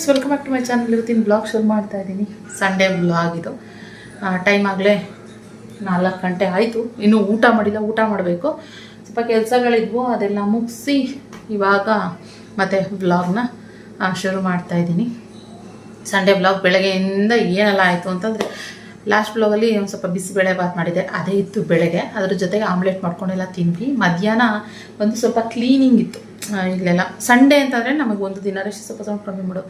Friends welcome back to my channel ಇವತ್ತಿನ blog ಶುರು ಮಾಡ್ತಾ ಇದ್ದೀನಿ. ಸಂಡೇ ಬ್ಲಾಗ್ ಇದು. ಟೈಮ್ ಆಗಲೇ ನಾಲ್ಕು ಗಂಟೆ ಆಯಿತು. ಇನ್ನೂ ಊಟ ಮಾಡಿಲ್ಲ, ಊಟ ಮಾಡಬೇಕು. ಸ್ವಲ್ಪ ಕೆಲಸಗಳಿದ್ವು, ಅದೆಲ್ಲ ಮುಗಿಸಿ ಇವಾಗ ಮತ್ತೆ ಬ್ಲಾಗ್ನ ಶುರು ಮಾಡ್ತಾ ಇದ್ದೀನಿ. ಸಂಡೇ ಬ್ಲಾಗ್ ಬೆಳಗ್ಗೆಯಿಂದ ಏನೆಲ್ಲ ಆಯಿತು ಅಂತಂದರೆ ಲಾಸ್ಟ್ ಬ್ಲಾಗಲ್ಲಿ ಒಂದು ಸ್ವಲ್ಪ ಬಿಸಿಬೇಳೆ ಬಾತ್ ಮಾಡಿದೆ. ಅದೇ ಇತ್ತು ಬೆಳಗ್ಗೆ ಅದ್ರ ಜೊತೆಗೆ ಆಮ್ಲೆಟ್ ಮಾಡ್ಕೊಂಡೆಲ್ಲ ತಿಂದ್ವಿ. ಮಧ್ಯಾಹ್ನ ಒಂದು ಸ್ವಲ್ಪ ಕ್ಲೀನಿಂಗ್ ಇತ್ತು. ಇಲ್ಲೆಲ್ಲ. ಸಂಡೇ ಅಂತಂದರೆ ನಮಗೆ ಒಂದು ದಿನ ರೆಸ್ಟ್ ಸ್ವಲ್ಪ ಸ್ವಲ್ಪ ಕಮ್ಮಿ ಮಾಡು.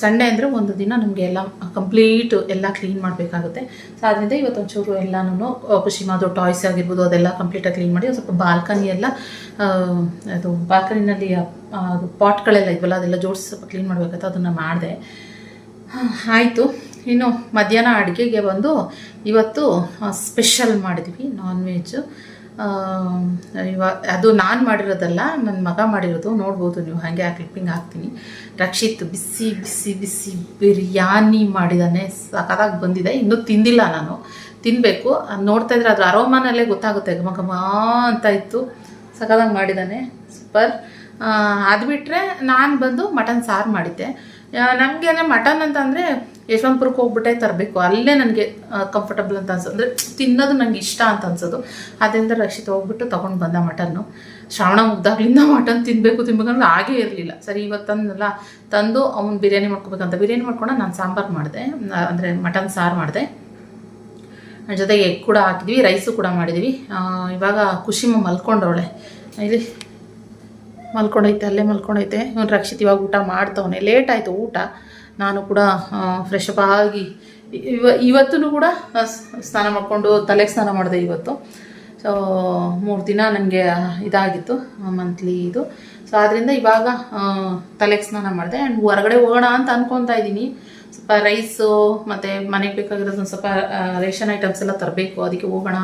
ಸಂಡೇ ಅಂದರೆ ಒಂದು ದಿನ ನಮಗೆ ಎಲ್ಲ ಕಂಪ್ಲೀಟ್ ಎಲ್ಲ ಕ್ಲೀನ್ ಮಾಡಬೇಕಾಗುತ್ತೆ. ಸೊ ಅದರಿಂದ ಇವತ್ತು ಒಂಚೂರು ಎಲ್ಲನೂ ಖುಷಿಮಾದು ಟಾಯ್ಸ್ ಆಗಿರ್ಬೋದು, ಅದೆಲ್ಲ ಕಂಪ್ಲೀಟಾಗಿ ಕ್ಲೀನ್ ಮಾಡಿ ಸ್ವಲ್ಪ ಬಾಲ್ಕನಿ ಎಲ್ಲ ಅದು ಬಾಲ್ಕನಿನಲ್ಲಿ ಅದು ಪಾಟ್ಗಳೆಲ್ಲ ಇದ್ವಲ್ಲ, ಅದೆಲ್ಲ ಜೋಡಿಸಿ ಸ್ವಲ್ಪ ಕ್ಲೀನ್ ಮಾಡಬೇಕಾಗುತ್ತೆ ಅದನ್ನು ಮಾಡಿದೆ. ಆಯಿತು. ಇನ್ನು ಮಧ್ಯಾಹ್ನ ಅಡುಗೆಗೆ ಬಂದು ಇವತ್ತು ಸ್ಪೆಷಲ್ ಮಾಡಿದ್ವಿ ನಾನ್ ವೆಜ್ಜು ಇವ, ಅದು ನಾನು ಮಾಡಿರೋದಲ್ಲ ನನ್ನ ಮಗ ಮಾಡಿರೋದು, ನೋಡ್ಬೋದು ನೀವು ಹಾಗೆ ಆ ಕ್ಲಿಪ್ಪಿಂಗ್ ಹಾಕ್ತೀನಿ. ರಕ್ಷಿತ್ ಬಿಸಿ ಬಿಸಿ ಬಿಸಿ ಬಿರಿಯಾನಿ ಮಾಡಿದ್ದಾನೆ ಸಖತ್ತಾಗಿ ಬಂದಿದೆ. ಇನ್ನೂ ತಿಂದಿಲ್ಲ ನಾನು. ತಿನ್ನಬೇಕು ನೋಡ್ತಾ ಇದ್ರೆ ಅದ್ರ ಅರೋಮಾನಲ್ಲೇ ಗೊತ್ತಾಗುತ್ತೆ, ಘಮ ಅಂತ ಇತ್ತು. ಸಖತ್ತಾಗಿ ಮಾಡಿದ್ದಾನೆ ಸೂಪರ್. ಅದು ಬಿಟ್ಟರೆ ನಾನು ಬಂದು ಮಟನ್ ಸಾರು ಮಾಡಿದ್ದೆ. ನಮಗೆ ಮಟನ್ ಅಂತಂದರೆ ಯಶವಂತಪುರಕ್ಕೆ ಹೋಗ್ಬಿಟ್ಟೆ ತರಬೇಕು. ಅಲ್ಲೇ ನನಗೆ ಕಂಫರ್ಟಬಲ್ ಅಂತ ಅನ್ಸೋದು ಅಂದರೆ ತಿನ್ನೋದು ನನಗೆ ಇಷ್ಟ ಅಂತ ಅನ್ಸೋದು. ಅದರಿಂದ ರಕ್ಷಿತ ಹೋಗ್ಬಿಟ್ಟು ತೊಗೊಂಡು ಬಂದ ಮಟನ್ನು. ಶ್ರಾವಣ ಮುಗ್ದಾಗ್ಲಿಂದ ಮಟನ್ ತಿನ್ನಬೇಕು ತಿನ್ಬೇಕಂದ್ರೆ ಆಗೇ ಇರಲಿಲ್ಲ. ಸರಿ ಇವತ್ತು ತಂದಲ್ಲ ತಂದು ಅವ್ನು ಬಿರಿಯಾನಿ ಮಾಡ್ಕೋಬೇಕಂತ ಬಿರಿಯಾನಿ ಮಾಡ್ಕೊಂಡು ನಾನು ಸಾಂಬಾರು ಮಾಡಿದೆ ಅಂದರೆ ಮಟನ್ ಸಾರು ಮಾಡಿದೆ. ಜೊತೆಗೆ ಎಗ್ ಕೂಡ ಹಾಕಿದ್ವಿ, ರೈಸು ಕೂಡ ಮಾಡಿದ್ವಿ. ಇವಾಗ ಖುಷಿಮ ಮಲ್ಕೊಂಡವಳೆ. ಇಲ್ಲಿ ಮಲ್ಕೊಂಡೈತೆ, ಅಲ್ಲೇ ಮಲ್ಕೊಂಡೈತೆ. ಇವ್ನು ರಕ್ಷಿತ್ ಇವಾಗ ಊಟ ಮಾಡ್ತವನೆ. ಲೇಟ್ ಆಯಿತು ಊಟ. ನಾನು ಕೂಡ ಫ್ರೆಶ್ ಅಪ್ ಆಗಿ ಇವ ಇವತ್ತೂ ಕೂಡ ಸ್ನಾನ ಮಾಡಿಕೊಂಡು ತಲೆಗೆ ಸ್ನಾನ ಮಾಡಿದೆ ಇವತ್ತು. ಸೊ ಮೂರು ದಿನ ನನಗೆ ಇದಾಗಿತ್ತು ಮಂತ್ಲಿ ಇದು. ಸೊ ಆದ್ದರಿಂದ ಇವಾಗ ತಲೆಗೆ ಸ್ನಾನ ಮಾಡಿದೆ. ಆ್ಯಂಡ್ ಹೊರಗಡೆ ಹೋಗೋಣ ಅಂತ ಅಂದ್ಕೊತಾ ಇದ್ದೀನಿ. ಸ್ವಲ್ಪ ರೈಸು ಮತ್ತು ಮನೆಗೆ ಬೇಕಾಗಿರೋದು ಒಂದು ಸ್ವಲ್ಪ ರೇಷನ್ ಐಟಮ್ಸ್ ಎಲ್ಲ ತರಬೇಕು. ಅದಕ್ಕೆ ಹೋಗೋಣ.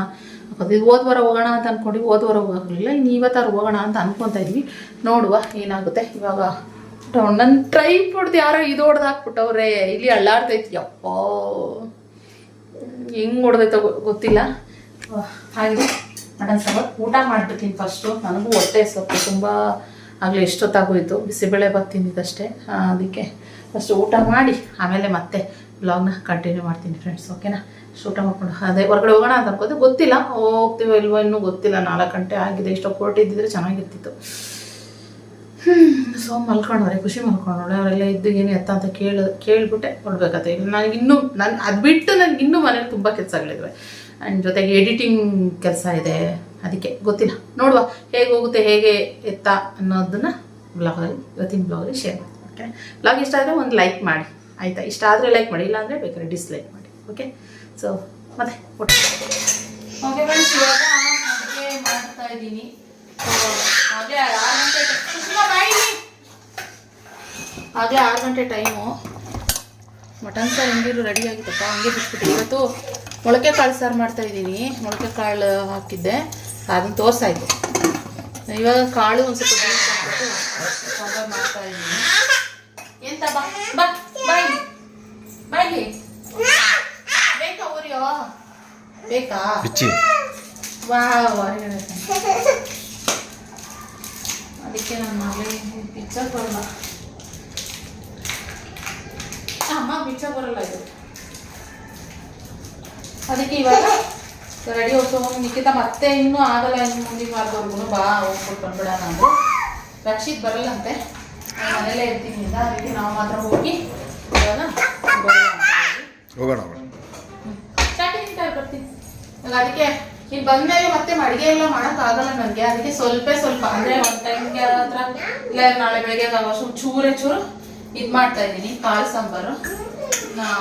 ಅದು ಹೋದ ವಾರ ಹೋಗೋಣ ಅಂತ ಅಂದ್ಕೊಂಡು ಹೋದ ವಾರ ಹೋಗಲಿಲ್ಲ ಇನ್ನು ಇವತ್ತಾರು ಹೋಗೋಣ ಅಂತ ಅಂದ್ಕೊತಾ ಇದ್ವಿ ನೋಡುವ ಏನಾಗುತ್ತೆ. ಇವಾಗ ನನ್ನ ಟ್ರೈ ಕೊಡ್ದು ಯಾರೋ ಇದು ಹೊಡೆದು ಹಾಕ್ಬಿಟ್ಟವ್ರೆ. ಇಲ್ಲಿ ಅಳ್ಳಾಡ್ತೈತಿ ಯಪ್ಪ. ಹೆಂಗ್ ಹೊಡೆದೈತೋ ಗೊತ್ತಿಲ್ಲ. ಹಾಗೆ. ಮಟನ್ ಸಾಂಬಾರು ಊಟ ಮಾಡ್ಬಿಡ್ತೀನಿ ಫಸ್ಟು ನನಗೂ ಹೊಟ್ಟೆ ಸೊಪ್ಪು ತುಂಬ ಆಗಲೇ ಎಷ್ಟೊತ್ತಾಗೋಯ್ತು. ಬಿಸಿಬೇಳೆ ಬಾತ್ ತಿಂದಿದ್ದಷ್ಟೇ. ಅದಕ್ಕೆ ಫಸ್ಟ್ ಊಟ ಮಾಡಿ, ಆಮೇಲೆ ಮತ್ತೆ ಬ್ಲಾಗ್ನ ಕಂಟಿನ್ಯೂ ಮಾಡ್ತೀನಿ ಫ್ರೆಂಡ್ಸ್ ಓಕೆನಾ ಊಟ ಮಾಡ್ಕೊಂಡು. ಅದೇ, ಹೊರಗಡೆ ಹೋಗೋಣ ಅಂತ ಅನ್ಕೋದು ಗೊತ್ತಿಲ್ಲ. ಹೋಗ್ತೀವೋ ಇಲ್ವೋ ಇನ್ನೂ ಗೊತ್ತಿಲ್ಲ. ನಾಲ್ಕು ಗಂಟೆ ಆಗಿದೆ. ಎಷ್ಟೋ ಹೊರಟಿದ್ದಿದ್ರೆ ಚೆನ್ನಾಗಿರ್ತಿತ್ತು. ಸೊ ಮಲ್ಕೊಂಡವ್ರೆ ಖುಷಿ ಮಲ್ಕೊಂಡವಳೆ ಅವರೆಲ್ಲ ಇದ್ದು ಏನು ಎತ್ತ ಅಂತ ಕೇಳಿ, ಕೇಳ್ಬಿಟ್ಟೆ ಕೊಡ್ಬೇಕಂತ ಇಲ್ಲ ನನಗೆ ಇನ್ನೂ, ನಾನು, ಅದು ಬಿಟ್ಟು ನನಗೆ ಇನ್ನೂ ಮನೇಲಿ ತುಂಬ ಕೆಲಸಗಳಿವೆ. ಆ್ಯಂಡ್ ಜೊತೆಗೆ ಎಡಿಟಿಂಗ್ ಕೆಲಸ ಇದೆ. ಅದಕ್ಕೆ ಗೊತ್ತಿಲ್ಲ. ನೋಡುವ, ಹೇಗೆ ಹೋಗುತ್ತೆ, ಹೇಗೆ ಎತ್ತ ಅನ್ನೋದನ್ನು ಬ್ಲಾಗಲ್ಲಿ ಇವತ್ತಿನ ಬ್ಲಾಗಲ್ಲಿ ಶೇರ್ ಮಾಡ್ತೀನಿ ಓಕೆ ಬ್ಲಾಗ್ ಇಷ್ಟ ಆದರೆ ಒಂದು ಲೈಕ್ ಮಾಡಿ, ಆಯಿತಾ? ಇಷ್ಟ ಆದರೆ ಲೈಕ್ ಮಾಡಿ, ಇಲ್ಲಾಂದರೆ ಬೇಕಾದ್ರೆ ಡಿಸ್ಲೈಕ್ ಮಾಡಿ ಓಕೆ ಸೊ ಮತ್ತೆ ಓಕೆ ಮಾಡ್ತಾ ಇದ್ದೀನಿ. ಹಾಗೆ ಆರು ಗಂಟೆ ಅದೇ ಆರು ಗಂಟೆ ಟೈಮು ಮಟನ್ ಸಾರು ಹೆಂಗಿರು ರೆಡಿ ಆಗಿತ್ತಪ್ಪ ಹಂಗೆ ಬಿಟ್ಬಿಟ್ಟು. ಇವತ್ತು ಮೊಳಕೆ ಕಾಳು ಸಾರು ಮಾಡ್ತಾ ಇದ್ದೀನಿ. ಮೊಳಕೆ ಕಾಳು ಹಾಕಿದ್ದೆ. ಅದನ್ನು ತೋರ್ಸಾಯಿತು ಇವಾಗ ಕಾಳು ಒಂದು ಸ್ವಲ್ಪ ಸಾಂಬಾರು ಮಾಡ್ತಾ ಇದ್ದೀನಿ. ಎಂತ ಬಾ ಬಾ ಬಾಯಿ ಬಾಯಿ ಬೇಕಾ ಊರಿಯೋ? ಬೇಕಾ? ವಾ ಅದಕ್ಕೆ ನಾನು ಮಗಳಿಗೆ ಪಿಚ್ಚರ್ ಬರಲ್ಲ. ಅಮ್ಮ ಪಿಚ್ಚರ್ ಬರಲ್ಲ ಇದು. ಅದಕ್ಕೆ ಇವಾಗ ರೆಡಿ ಹೋಗ್ಕೊಂಡು ನಿಖಿತ ಮತ್ತೆ ಇನ್ನೂ ಆಗಲ್ಲ ಇನ್ನು ಮುಂದಿನ ವಾರದವರೆಗೂ ಬಾ ಹೋಗ್ಬಿಟ್ಟು ಬಂದ್ಬಿಡೋಣ ನಾನು ರಕ್ಷಿತ್ ಬರಲ್ಲಂತೆ. ನಾನು ಮನೇಲೇ ಇರ್ತೀನಿ ಅಂತ ಅದಕ್ಕೆ ನಾವು ಮಾತ್ರ ಹೋಗಿ ಇವಾಗ ಹೋಗೋಣ ಬರ್ತೀನಿ. ಅದಕ್ಕೆ ಇಲ್ಲಿ ಬಂದ್ಮೇಲೆ ಮತ್ತೆ ಅಡಿಗೆ ಎಲ್ಲ ಆಗಲ್ಲ ನನಗೆ. ಅದಕ್ಕೆ ಸ್ವಲ್ಪ ಸ್ವಲ್ಪ ಅಂದ್ರೆ ಒಂದ್ ಟೈಮ್ಗೆ ಹತ್ರ ಇಲ್ಲ ನಾಳೆ ಬೆಳಿಗ್ಗೆ ಚೂರೇ ಚೂರು ಇದ್ ಮಾಡ್ತಾ ಇದ್ದೀನಿ ಕಾಳು ಸಾಂಬಾರು.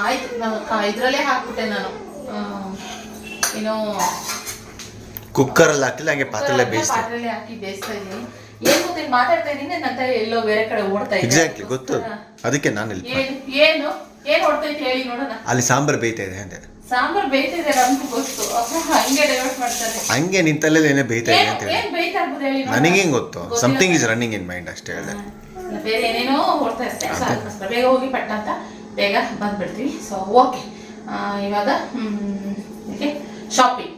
ಆಯ್ತು ನಾನು ಇದ್ರಲ್ಲೇ ಹಾಕ್ಬಿಟ್ಟೆ ನಾನು. ಏನೋ ಏನು ಕುಕ್ಕರಲ್ಲಿ ಹಾಕಿಲ್ಲ ಹಂಗೆ ಪಾತ್ರೆ ಪಾತ್ರೆಲ್ಲೇ ಹಾಕಿ ಬೇಯಿಸ್ತಾ ಇದ್ದೀನಿ. ಏನು ಗೊತ್ತಿಲ್ಲ ಮಾತಾಡ್ತಾ ಇದ್ದೀನಿ ನಂತರ ಎಲ್ಲೋ ಬೇರೆ ಕಡೆ ಓಡ್ತಾ ಇದ್ದೀನಿ ಎಕ್ಸಾಕ್ಟ್ಲಿ ಗೊತ್ತು. ಅದಕ್ಕೆ ನಾನು ಏನು ಏನು ಏನು ಇದ್ದೀನಿ ಹೇಳಿ ನೋಡೋಣ. ಅಲ್ಲಿ ಸಾಂಬಾರು ಬೇಯ್ತಾ ಇದೆ ಅಂದೆ. ಸಾಂಬಾರ್ ಬೇಯ್ತಿದೆ ನಮ್ಗೂ ಗೊತ್ತು. ಅಪ್ಪ ಹಂಗೆ ಡೈವರ್ಟ್ ಮಾಡ್ತಾರೆ. ಹಂಗೆ ನಿನ್ ತಲೆಯಲ್ಲಿ ಏನೇ ಬೇಯ್ತಾ ಇದೆ ಅಂತ ಹೇಳಿ. ಏನ್ ಬೇಯ್ತಾ ಇರ್ಬೋದು ಹೇಳಿ ನೋಡೋಣ. ಗೊತ್ತು? ಗೊತ್ತಿಲ್ಲ. Something is running in mind ಅಷ್ಟೇ ಹೇಳಿದೆ. ಇಲ್ಲ, ಬೇರೆ ಏನೇನೋ ಓಡ್ತಾ ಇರುತ್ತೆ. ಸೊ ಅದಕ್ಕೋಸ್ಕರ ಬೇಗ ಹೋಗಿ ಪಟ್ಟ ಅಂತ ಬೇಗ ಬಂದ್ಬಿಡ್ತೀವಿ. ಸೊ ಓಕೆ ಇವಾಗ ಶಾಪಿಂಗ್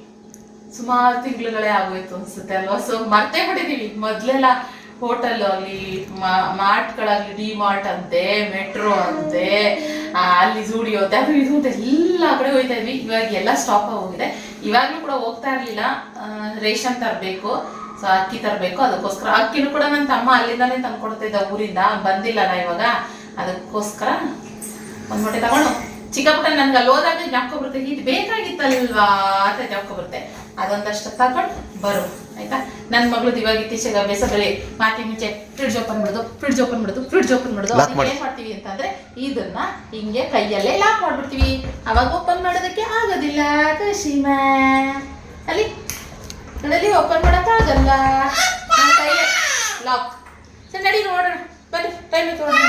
ಸುಮಾರು ತಿಂಗಳುಗಳೇ ಆಗೋಯ್ತು ಅನ್ಸುತ್ತೆ ಅಲ್ವಾ? ಸೊ ಮರ್ತೇ ಬಿಟ್ಟಿದೀವಿ ಮೊದ್ಲೆಲ್ಲ ಹೋಟೆಲ್ ಅಲ್ಲಿ ಮಾರ್ಟ್ಗಳಾಗ್ಲಿ ಡಿ ಮಾರ್ಟ್ ಅಂತೆ, ಮೆಟ್ರೋ ಅಂತೆ ಅಲ್ಲಿ ಜೂಡಿಯೋ ಅಂತೆ ಅದು ಇದು ಅಂತ ಎಲ್ಲ ಕಡೆ ಹೋಯ್ತಾ ಇದ್ವಿ. ಇವಾಗ ಎಲ್ಲ ಸ್ಟಾಪ್ ಹೋಗಿದೆ. ಇವಾಗ್ಲೂ ಕೂಡ ಹೋಗ್ತಾ ಇರ್ಲಿಲ್ಲ. ರೇಷನ್ ತರಬೇಕು, ಸೊ ಅಕ್ಕಿ ತರಬೇಕು, ಅದಕ್ಕೋಸ್ಕರ. ಅಕ್ಕಿನೂ ಕೂಡ ನನ್ನ ತಮ್ಮ ಅಲ್ಲಿಂದಾನೇ ತಂದ್ಕೊಡ್ತಾ ಇದ್ದ ಊರಿಂದ ಬಂದಿಲ್ಲ ಬಂದಿಲ್ಲಲ್ಲ ಇವಾಗ. ಅದಕ್ಕೋಸ್ಕರ ಒಂದ್ ಮೊಟ್ಟೆ ತಗೊಂಡು. ಚಿಕ್ಕ ಪುಟ್ಟ ನನ್ಗೆ ಅಲ್ಲಿ ಹೋದಾಗ ಜ್ಞಾಪಕ ಬರುತ್ತೆ, ಇದು ಬೇಕಾಗಿತ್ತಲ್ವಾ? ಅಂತ ಜ್ಞಾಪಕ ಬರುತ್ತೆ. ಅದೊಂದಷ್ಟು ತಗೊಂಡು ಬರು. ಆಯ್ತಾ? ನನ್ನ ಮಗಳು ಇವಾಗ ಇತ್ತೀಚೆಗೆ ಅಭ್ಯಾಸ ಬರೀ ಮಾತಿ ಮುಂಚೆ ಫ್ರಿಡ್ಜ್ ಓಪನ್ ಮಾಡೋದು ಫ್ರಿಡ್ಜ್ ಓಪನ್ ಮಾಡೋದು ಫ್ರಿಡ್ಜ್ ಓಪನ್ ಮಾಡೋದು. ಏನ್ ಮಾಡ್ತೀವಿ ಅಂತಂದ್ರೆ ಇದನ್ನ ಹಿಂಗೆ ಕೈಯಲ್ಲೇ ಲಾಕ್ ಮಾಡ್ಬಿಡ್ತೀವಿ. ಅವಾಗ ಓಪನ್ ಮಾಡೋದಕ್ಕೆ ಆಗೋದಿಲ್ಲ ಕಶಿಮ ಅಲ್ಲಿ? ಕಡಲಿ ಓಪನ್ ಆಗಲ್ಲ. ನನ್ನ ಕೈಯೇ ಲಾಕ್ ಸರಿ ನಡಿ ನೋಡೋಣ. ಬರ್ರಿ ಟೈಮ್ ತೊಗೊಂಡು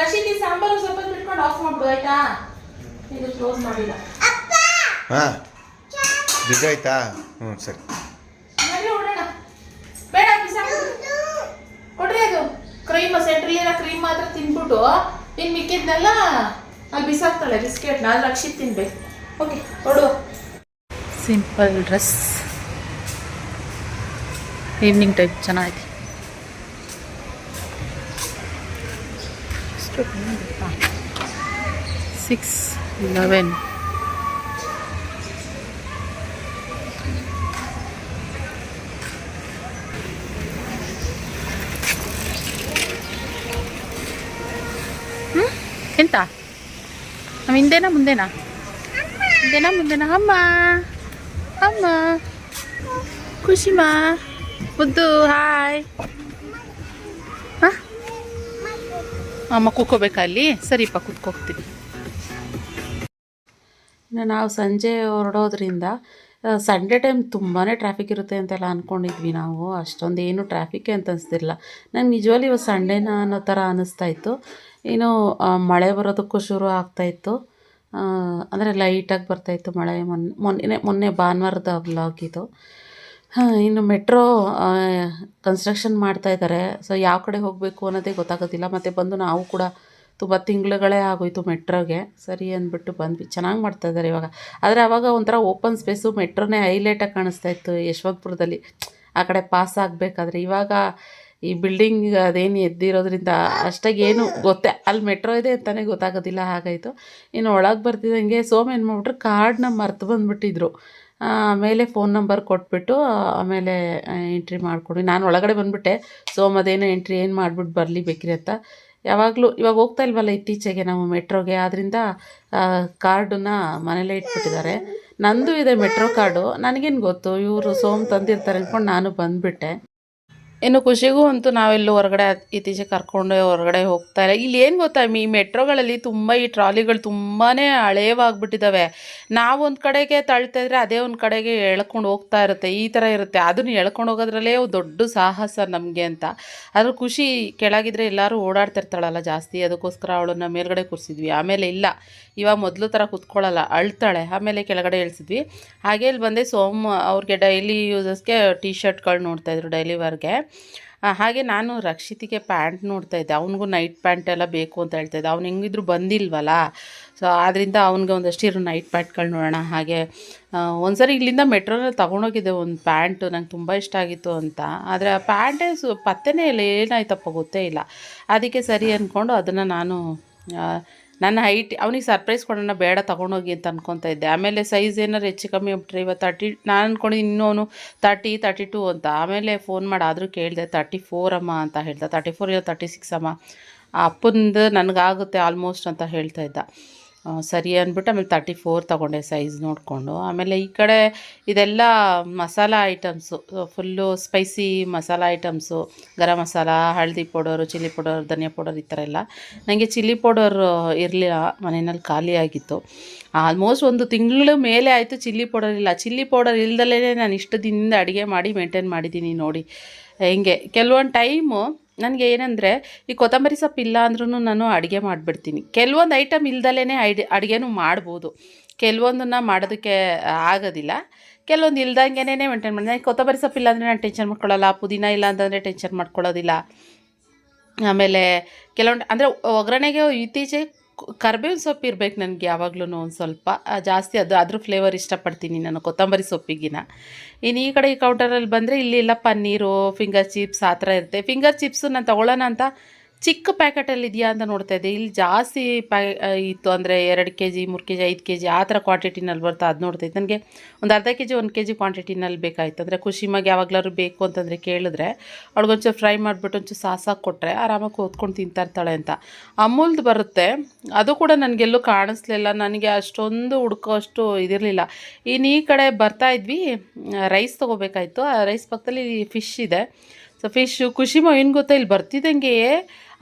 ರಶೀದಿ ಸಾಂಬಾರು ಸ್ವಲ್ಪ ಬಿಟ್ಕೊಂಡು ಆಫ್ ಮಾಡ್ಬೋದು ಆಯ್ತಾ? ಇದು ಕ್ಲೋಸ್ ಮಾಡಿಲ್ಲ. ಹಾಂ ಆಯ್ತಾ ಹ್ಞೂ ಸರಿ ಬೇಡ ಕೊಡ್ರಿ ಅದು ಕ್ರೀಮ್ ಸೆಂಟ್ರಲ್ಲಿರೋ ಕ್ರೀಮ್ ಮಾತ್ರ ತಿನ್ಬಿಟ್ಟು ಇನ್ನು ಮಿಕ್ಕಿದ್ನೆಲ್ಲ ಅಲ್ಲಿ ಬಿಸಾಕ್ತಾಳೆ ಬಿಸ್ಕೆಟ್ನ ಅದು ರಕ್ಷಿತ್ ತಿನ್ಬೇಕು ಓಕೆ ಕೊಡು ಸಿಂಪಲ್ ಡ್ರೆಸ್ ಈವ್ನಿಂಗ್ ಟೈಪ್ ಚೆನ್ನಾಗಿದೆ ಸಿಕ್ಸ್ ಲೆವೆನ್ ಹಿಂದೆನಾ ಮುಂದೆನಾ? ಹಿಂದೆನಾ ಮುಂದೆನಾ? ಅಮ್ಮ. ಅಮ್ಮ. ಖುಷಿಮಾ ಮುದ್ದು, ಹಾಯ್. ಅಮ್ಮ ಕೂಕೋಬೇಕಾ ಅಲ್ಲಿ? ಸರಿಪ್ಪ ಕೂತ್ಕೋಗ್ತೀನಿ ಇನ್ನು ನಾವು ಸಂಜೆ ಹೊರಡೋದ್ರಿಂದ ಸಂಡೇ ಟೈಮ್ ತುಂಬಾ ಟ್ರಾಫಿಕ್ ಇರುತ್ತೆ ಅಂತೆಲ್ಲ ಅಂದ್ಕೊಂಡಿದ್ವಿ ನಾವು. ಅಷ್ಟೊಂದು ಏನು ಟ್ರಾಫಿಕ್ಕೇ ಅಂತ ಅನಿಸ್ತಿರಲಿಲ್ಲ. ನಂಗೆ ನಿಜವಾಗಿ ಇವತ್ತು ಸಂಡೇನ ಅನ್ನೋ ಥರ ಅನ್ನಿಸ್ತಾ ಇತ್ತು. ಏನು ಮಳೆ ಬರೋದಕ್ಕೂ ಶುರು ಆಗ್ತಾಯಿತ್ತು ಅಂದರೆ ಲೈಟಾಗಿ ಬರ್ತಾಯಿತ್ತು ಮಳೆ. ಮೊನ್ನೆ ಮೊನ್ನೆ ಮೊನ್ನೆ ಭಾನುವಾರದ ವ್ಲಾಗ್ ಇದು. ಇನ್ನು ಮೆಟ್ರೋ ಕನ್ಸ್ಟ್ರಕ್ಷನ್ ಮಾಡ್ತಾ ಇದ್ದಾರೆ ಸೊ ಯಾವ ಕಡೆ ಹೋಗಬೇಕು ಅನ್ನೋದೇ ಗೊತ್ತಾಗೋದಿಲ್ಲ. ಮತ್ತು ಬಂದು ನಾವು ಕೂಡ ತುಂಬ ತಿಂಗಳುಗಳೇ ಆಗೋಯ್ತು ಮೆಟ್ರೋಗೆ. ಸರಿ ಅಂದ್ಬಿಟ್ಟು ಬಂದ್ವಿ. ಚೆನ್ನಾಗಿ ಮಾಡ್ತಾ ಇದ್ದಾರೆ ಇವಾಗ. ಆದರೆ ಆವಾಗ ಒಂಥರ ಓಪನ್ ಸ್ಪೇಸು ಮೆಟ್ರೋನೇ ಹೈಲೈಟಾಗಿ ಕಾಣಿಸ್ತಾ ಇತ್ತು ಯಶವಂತಪುರದಲ್ಲಿ. ಆ ಕಡೆ ಪಾಸ್ ಆಗಬೇಕಾದ್ರೆ. ಇವಾಗ ಈ ಬಿಲ್ಡಿಂಗ್ ಅದೇನು ಎದ್ದಿರೋದ್ರಿಂದ ಅಷ್ಟಾಗಿ ಏನು ಗೊತ್ತೇ. ಅಲ್ಲಿ ಮೆಟ್ರೋ ಇದೆ ಅಂತಲೇ ಗೊತ್ತಾಗೋದಿಲ್ಲ ಹಾಗಾಯಿತು. ಇನ್ನು ಒಳಗೆ ಬರ್ತಿದ್ದಂಗೆ ಸೋಮ್ ಏನು ಮಾಡ್ಬಿಟ್ರು ಕಾರ್ಡ್ನ ಮರ್ತು ಬಂದುಬಿಟ್ಟಿದ್ರು. ಆಮೇಲೆ ಫೋನ್ ನಂಬರ್ ಕೊಟ್ಬಿಟ್ಟು, ಆಮೇಲೆ ಎಂಟ್ರಿ ಮಾಡಿಕೊಡಿ. ನಾನು ಒಳಗಡೆ ಬಂದುಬಿಟ್ಟೆ. ಸೋಮ್ ಅದೇನೋ ಎಂಟ್ರಿ ಏನು ಮಾಡಿಬಿಟ್ಟು ಬರಲಿ ಬೇಕ್ರಿ ಅಂತ. ಯಾವಾಗಲೂ ಇವಾಗ ಹೋಗ್ತಾ ಇಲ್ವಲ್ಲ ಇತ್ತೀಚೆಗೆ ನಾವು ಮೆಟ್ರೋಗೆ ಆದ್ದರಿಂದ ಕಾರ್ಡನ್ನ ಮನೇಲೇ ಇಟ್ಬಿಟ್ಟಿದ್ದಾರೆ. ನಂದು ಇದೆ ಮೆಟ್ರೋ ಕಾರ್ಡು. ನನಗೇನು ಗೊತ್ತು, ಇವರು ಸೋಮ್ ತಂದಿರ್ತಾರೆ ಅಂದ್ಕೊಂಡು ನಾನು ಬಂದುಬಿಟ್ಟೆ. ಇನ್ನು ಖುಷಿಗೂ ಅಂತೂ ನಾವೆಲ್ಲೂ ಹೊರಗಡೆ ಇತ್ತೀಚೆಗೆ ಕರ್ಕೊಂಡು ಹೊರಗಡೆ ಹೋಗ್ತಾ ಇಲ್ಲ. ಇಲ್ಲಿ ಏನು ಗೊತ್ತಾ ಈ ಮೆಟ್ರೋಗಳಲ್ಲಿ ತುಂಬ ಈ ಟ್ರಾಲಿಗಳು ತುಂಬಾ ಹಳೇವಾಗ್ಬಿಟ್ಟಿದ್ದಾವೆ ನಾವು ಒಂದು ಕಡೆಗೆ ತಳ್ತಾ ಇದ್ರೆ ಅದೇ ಒಂದು ಕಡೆಗೆ ಎಳ್ಕೊಂಡು ಹೋಗ್ತಾ ಇರುತ್ತೆ, ಈ ಥರ ಇರುತ್ತೆ. ಅದನ್ನು ಎಳ್ಕೊಂಡು ಹೋಗೋದ್ರಲ್ಲೇ ದೊಡ್ಡ ಸಾಹಸ ನಮಗೆ ಅಂತ. ಅದ್ರ ಖುಷಿ ಕೆಳಗಿದ್ರೆ ಎಲ್ಲರೂ ಓಡಾಡ್ತಿರ್ತಾಳಲ್ಲ ಜಾಸ್ತಿ, ಅದಕ್ಕೋಸ್ಕರ ಅವಳನ್ನ ಮೇಲ್ಗಡೆ ಕೂರಿಸಿದ್ವಿ. ಆಮೇಲೆ ಇಲ್ಲ. ಇವಾಗ ಮೊದಲು ಥರ ಕುತ್ಕೊಳ್ಳಲ್ಲ, ಅಳ್ತಾಳೆ. ಆಮೇಲೆ ಕೆಳಗಡೆ ಇಳಿಸಿದ್ವಿ ಹಾಗೆ ಇಲ್ಲಿ ಬಂದೆ ಸೋಮ್ ಅವ್ರಿಗೆ ಡೈಲಿ ಯೂಸಸ್ಗೆ ಟಿ ಶರ್ಟ್ಗಳು ನೋಡ್ತಾಯಿದ್ರು ಡೈಲಿ ವರ್ಗೆ ಹಾಗೆ ನಾನು ರಕ್ಷಿತಿಗೆ ಪ್ಯಾಂಟ್ ನೋಡ್ತಾ ಇದ್ದೆ. ಅವನಿಗೂ ನೈಟ್ ಪ್ಯಾಂಟ್ ಎಲ್ಲ ಬೇಕು ಅಂತ ಹೇಳ್ತಾ ಇದ್ದೆ. ಅವ್ನು ಹೆಂಗಿದ್ರು ಬಂದಿಲ್ವಲ್ಲ? ಸೊ ಆದ್ದರಿಂದ ಅವನಿಗೆ ಒಂದಷ್ಟು ಇರೋ ನೈಟ್ ಪ್ಯಾಂಟ್ಗಳು ನೋಡೋಣ. ಹಾಗೆ ಒಂದು ಒಂದ್ಸರಿ ಇಲ್ಲಿಂದ ಮೆಟ್ರೋನ ತೊಗೊಂಡೋಗಿದ್ದೆ ಒಂದು ಪ್ಯಾಂಟು ನಂಗೆ ತುಂಬ ಇಷ್ಟ ಆಗಿತ್ತು ಅಂತ. ಆದರೆ ಆ ಪ್ಯಾಂಟೇ ಸು, ಪತ್ತೆನೇ ಇಲ್ಲ. ಏನಾಯ್ತಪ್ಪ ಗೊತ್ತೇ ಇಲ್ಲ. ಅದಕ್ಕೆ ಸರಿ ಅಂದ್ಕೊಂಡು ಅದನ್ನು ನಾನು ನನ್ನ ಹೈಟ್ ಅವನಿಗೆ ಸರ್ಪ್ರೈಸ್ ಕೊಡೋಣ, ಬೇಡ ತೊಗೊಂಡೋಗಿ ಅಂತ ಅನ್ಕೊತಾ ಇದ್ದೆ. ಆಮೇಲೆ ಸೈಜ್ ಏನಾರು ಹೆಚ್ಚು ಕಮ್ಮಿ ಆಗ್ಬಿಟ್ರೆ ಇವತ್ತು ತರ್ಟಿ ನಾನು ಅಂದ್ಕೊಂಡಿದ್ದು ಇನ್ನೂ ಅವನು ತರ್ಟಿ ತರ್ಟಿ ಟು ಅಂತ. ಆಮೇಲೆ ಫೋನ್ ಮಾಡಿ, ಆದರೂ ಕೇಳಿದೆ ತರ್ಟಿ ಫೋರ್ ಅಮ್ಮ ಅಂತ ಹೇಳ್ದೆ. ತರ್ಟಿ ಫೋರ್ ಇಲ್ಲ ತರ್ಟಿ ಸಿಕ್ಸ್ ಅಮ್ಮ ಅಪ್ಪಂದು ನನಗಾಗುತ್ತೆ ಆಲ್ಮೋಸ್ಟ್ ಅಂತ ಹೇಳ್ತಾ ಇದ್ದ. ಸರಿ ಅಂದ್ಬಿಟ್ಟು ಆಮೇಲೆ ತರ್ಟಿ ಫೋರ್ ತೊಗೊಂಡೆ ಸೈಜ್ ನೋಡಿಕೊಂಡು. ಆಮೇಲೆ ಈ ಕಡೆ ಇದೆಲ್ಲ masala items full spicy masala items garam masala, ಹಳದಿ ಪೌಡರು ಚಿಲ್ಲಿ ಪೌಡರ್ ಧನಿಯಾ ಪೌಡರ್ ಈ ಥರ ಎಲ್ಲ. ನನಗೆ ಚಿಲ್ಲಿ ಪೌಡರ್ ಇರಲಿಲ್ಲ, ಮನೆಯಲ್ಲಿ ಖಾಲಿ ಆಗಿತ್ತು. ಆಲ್ಮೋಸ್ಟ್ ಒಂದು ತಿಂಗಳ ಮೇಲೆ ಆಯಿತು ಚಿಲ್ಲಿ ಪೌಡರ್ ಇಲ್ಲ. ಚಿಲ್ಲಿ ಪೌಡರ್ ಇಲ್ದಲೇ ನಾನು ಇಷ್ಟು ದಿನದಿಂದ ಅಡುಗೆ ಮಾಡಿ ಮೇಂಟೈನ್ ಮಾಡಿದ್ದೀನಿ ನೋಡಿ. ಹೆಂಗೆ? ಕೆಲವೊಂದು ಟೈಮು ನನಗೆ ಏನಂದರೆ, ಈ ಕೊತ್ತಂಬರಿ ಸೊಪ್ಪು ಇಲ್ಲ ಅಂದ್ರೂ ನಾನು ಅಡುಗೆ ಮಾಡಿಬಿಡ್ತೀನಿ. ಕೆಲವೊಂದು ಐಟಮ್ ಇಲ್ದಲೇ ಐಡಿ ಅಡುಗೆನೂ ಮಾಡ್ಬೋದು. ಕೆಲವೊಂದನ್ನು ಮಾಡೋದಕ್ಕೆ ಆಗೋದಿಲ್ಲ. ಕೆಲವೊಂದು ಇಲ್ದಂಗೆನೇ ಮೇಂಟೈನ್ ಮಾಡಿ ನನಗೆ ಕೊತ್ತಂಬರಿ ಸೊಪ್ಪು ಇಲ್ಲ ಅಂದರೆ ನಾನು ಟೆನ್ಷನ್ ಮಾಡ್ಕೊಳ್ಳಲ್ಲ, ಪುದೀನ ಇಲ್ಲ ಅಂತಂದರೆ ಟೆನ್ಷನ್ ಮಾಡ್ಕೊಳ್ಳೋದಿಲ್ಲ. ಆಮೇಲೆ ಕೆಲವೊಂದು, ಅಂದರೆ ಒಗ್ಗರಣೆಗೆ ಇತ್ತೀಚೆಗೆ ಕರ್ಬೇವಿನ ಸೊಪ್ಪು ಇರಬೇಕು ನನಗೆ ಯಾವಾಗ್ಲೂ ಒಂದು ಸ್ವಲ್ಪ. ಜಾಸ್ತಿ ಅದು ಅದ್ರ ಫ್ಲೇವರ್ ಇಷ್ಟಪಡ್ತೀನಿ ನಾನು ಕೊತ್ತಂಬರಿ ಸೊಪ್ಪಿಗಿನ. ಇನ್ನು ಈ ಕಡೆ ಈ ಕೌಂಟರಲ್ಲಿ ಬಂದರೆ ಇಲ್ಲಿ ಎಲ್ಲ ಪನ್ನೀರು ಫಿಂಗರ್ ಚಿಪ್ಸ್ ಆ ಥರ ಇರುತ್ತೆ. ಫಿಂಗರ್ ಚಿಪ್ಸು ನಾನು ತೊಗೊಳ್ಳೋಣ ಅಂತ ಚಿಕ್ಕ ಪ್ಯಾಕೆಟಲ್ಲಿ ಇದೆಯಾ ಅಂತ ನೋಡ್ತಾ ಇದ್ದೆ. ಇಲ್ಲಿ ಜಾಸ್ತಿ ಪ್ಯಾ ಇತ್ತು ಅಂದರೆ ಎರಡು ಕೆ ಜಿ ಮೂರು ಕೆ ಜಿ ಐದು ಕೆ ಜಿ ಆ ಥರ ಕ್ವಾಂಟಿಟಿನಲ್ಲಿ ಬರ್ತಾ ಅದು ನೋಡ್ತಾ ಇತ್ತು ನನಗೆ ಒಂದು ಅರ್ಧ ಕೆ ಜಿ ಒಂದು ಕೆ ಜಿ ಕ್ವಾಂಟಿಟಿನಲ್ಲಿ ಬೇಕಾಯಿತು. ಅಂದರೆ ಖುಷಿಮಾಗಿ ಯಾವಾಗ್ಲಾದ್ರು ಬೇಕು ಅಂತಂದರೆ ಕೇಳಿದ್ರೆ ಅವ್ಳಿಗೊಂಚೂರು ಫ್ರೈ ಮಾಡಿಬಿಟ್ಟು ಒಂಚೂರು ಸಾಸಾಗಿ ಕೊಟ್ಟರೆ ಆರಾಮಾಗಿ ಓದ್ಕೊಂಡು ತಿಂತಾ ಇರ್ತಾಳೆ ಅಂತ. ಅಮೂಲ್ದು ಬರುತ್ತೆ. ಅದು ಕೂಡ ನನಗೆಲ್ಲೂ ಕಾಣಿಸ್ಲಿಲ್ಲ. ನನಗೆ ಅಷ್ಟೊಂದು ಹುಡ್ಕೋ ಅಷ್ಟು ಇದಿರಲಿಲ್ಲ. ಇನ್ನು ಈ ಕಡೆ ಬರ್ತಾ ಇದ್ವಿ. ರೈಸ್ ತೊಗೋಬೇಕಾಯಿತು. ಆ ರೈಸ್ ಪಕ್ಕದಲ್ಲಿ ಫಿಶ್ ಇದೆ. ಸೊ ಫಿಶ್ಶು ಖುಷಿಮ ಏನು ಗೊತ್ತಾ ಇಲ್ಲಿ ಬರ್ತಿದ್ದಂಗೆ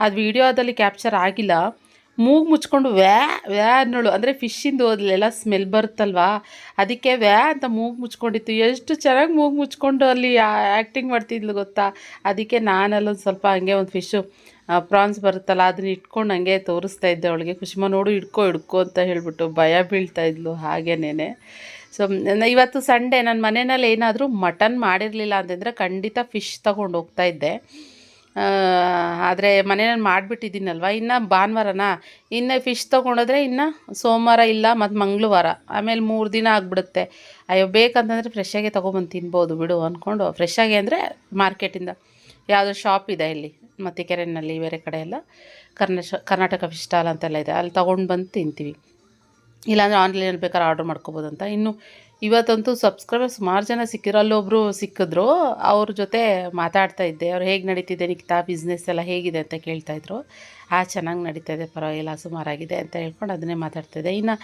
ಅದು ವಿಡಿಯೋದಲ್ಲಿ ಕ್ಯಾಪ್ಚರ್ ಆಗಿಲ್ಲ. ಮೂಗು ಮುಚ್ಕೊಂಡು ವ್ಯಾ ವ್ಯಾ ಅನ್ನೋಳು. ಅಂದರೆ ಫಿಶ್ಶಿಂದು ಹೋದಲೆಲ್ಲ ಸ್ಮೆಲ್ ಬರುತ್ತಲ್ವಾ? ಅದಕ್ಕೆ ವ್ಯಾ ಅಂತ ಮೂಗು ಮುಚ್ಕೊಂಡಿತ್ತು. ಎಷ್ಟು ಚೆನ್ನಾಗಿ ಮೂಗು ಮುಚ್ಕೊಂಡು ಅಲ್ಲಿ ಆ್ಯಕ್ಟಿಂಗ್ ಮಾಡ್ತಿದ್ಲು ಗೊತ್ತಾ? ಅದಕ್ಕೆ ನಾನಲ್ಲೊಂದು ಸ್ವಲ್ಪ ಹಂಗೆ ಒಂದು ಫಿಶ್ಶು ಪ್ರಾನ್ಸ್ ಬರುತ್ತಲ್ಲ, ಅದನ್ನ ಇಟ್ಕೊಂಡು ಹಂಗೆ ತೋರಿಸ್ತಾ ಇದ್ದೆ ಅವಳಿಗೆ. ಖುಷಿಮ ನೋಡು ಹಿಡ್ಕೊ ಇಡ್ಕೊ ಅಂತ ಹೇಳಿಬಿಟ್ಟು ಭಯ ಬೀಳ್ತಾ ಇದ್ಲು ಹಾಗೇನೇ ಸೊ ಇವತ್ತು ಸಂಡೇ ನನ್ನ ಮನೆಯಲ್ಲಿ ಏನಾದರೂ ಮಟನ್ ಮಾಡಿರಲಿಲ್ಲ ಅಂತಂದರೆ ಖಂಡಿತ ಫಿಶ್ ತೊಗೊಂಡು ಹೋಗ್ತಾ ಇದ್ದೆ. ಆದರೆ ಮನೆಯಲ್ಲಿ ಮಾಡಿಬಿಟ್ಟಿದ್ದೀನಲ್ವ? ಇನ್ನು ಭಾನುವಾರನ? ಇನ್ನು ಫಿಶ್ ತೊಗೊಂಡೋದ್ರೆ ಇನ್ನು ಸೋಮವಾರ ಇಲ್ಲ ಮತ್ತು ಮಂಗಳವಾರ. ಆಮೇಲೆ ಮೂರು ದಿನ ಆಗಿಬಿಡುತ್ತೆ. ಅಯ್ಯೋ, ಬೇಕಂತಂದರೆ ಫ್ರೆಶ್ಶಾಗೆ ತೊಗೊಬಂದು ತಿನ್ಬೋದು ಬಿಡು ಅಂದ್ಕೊಂಡು ಫ್ರೆಶ್ಶಾಗೆ ಅಂದರೆ ಮಾರ್ಕೆಟಿಂದ. ಯಾವುದೋ ಶಾಪ್ ಇದೆ ಇಲ್ಲಿ ಮತ್ತಿಕೆರೆನಲ್ಲಿ ಬೇರೆ ಕಡೆ ಎಲ್ಲ. ಕರ್ನಾಶ ಕರ್ನಾಟಕ ಫಿಶ್ ಸ್ಟಾಲ್ ಅಂತೆಲ್ಲ ಇದೆ. ಅಲ್ಲಿ ತೊಗೊಂಡು ಬಂದು ತಿಂತೀವಿ. ಇಲ್ಲಾಂದರೆ ಆನ್ಲೈನಲ್ಲಿ ಬೇಕಾದ್ರೆ ಆರ್ಡ್ರ್ ಮಾಡ್ಕೋಬೋದು ಅಂತ ಇನ್ನು ಇವತ್ತಂತೂ ಸಬ್ಸ್ಕ್ರೈಬರ್ ಸುಮಾರು ಜನ ಸಿಕ್ಕಿರೋ ಅಲ್ಲೊಬ್ಬರು ಸಿಕ್ಕಿದ್ರು. ಅವ್ರ ಜೊತೆ ಮಾತಾಡ್ತಾ ಇದ್ದೆ. ಅವ್ರು ಹೇಗೆ ನಡೀತಿದೆ ನಿಕ್ತಾ ಬಿಸ್ನೆಸ್ ಎಲ್ಲ ಹೇಗಿದೆ ಅಂತ ಕೇಳ್ತಾಯಿದ್ರು ಆ, ಚೆನ್ನಾಗಿ ನಡೀತಾ ಇದೆ, ಪರವಾಗಿಲ್ಲ, ಸುಮಾರಾಗಿದೆ ಅಂತ ಹೇಳ್ಕೊಂಡು ಅದನ್ನೇ ಮಾತಾಡ್ತಾಯಿದ್ದೆ ಇನ್ನು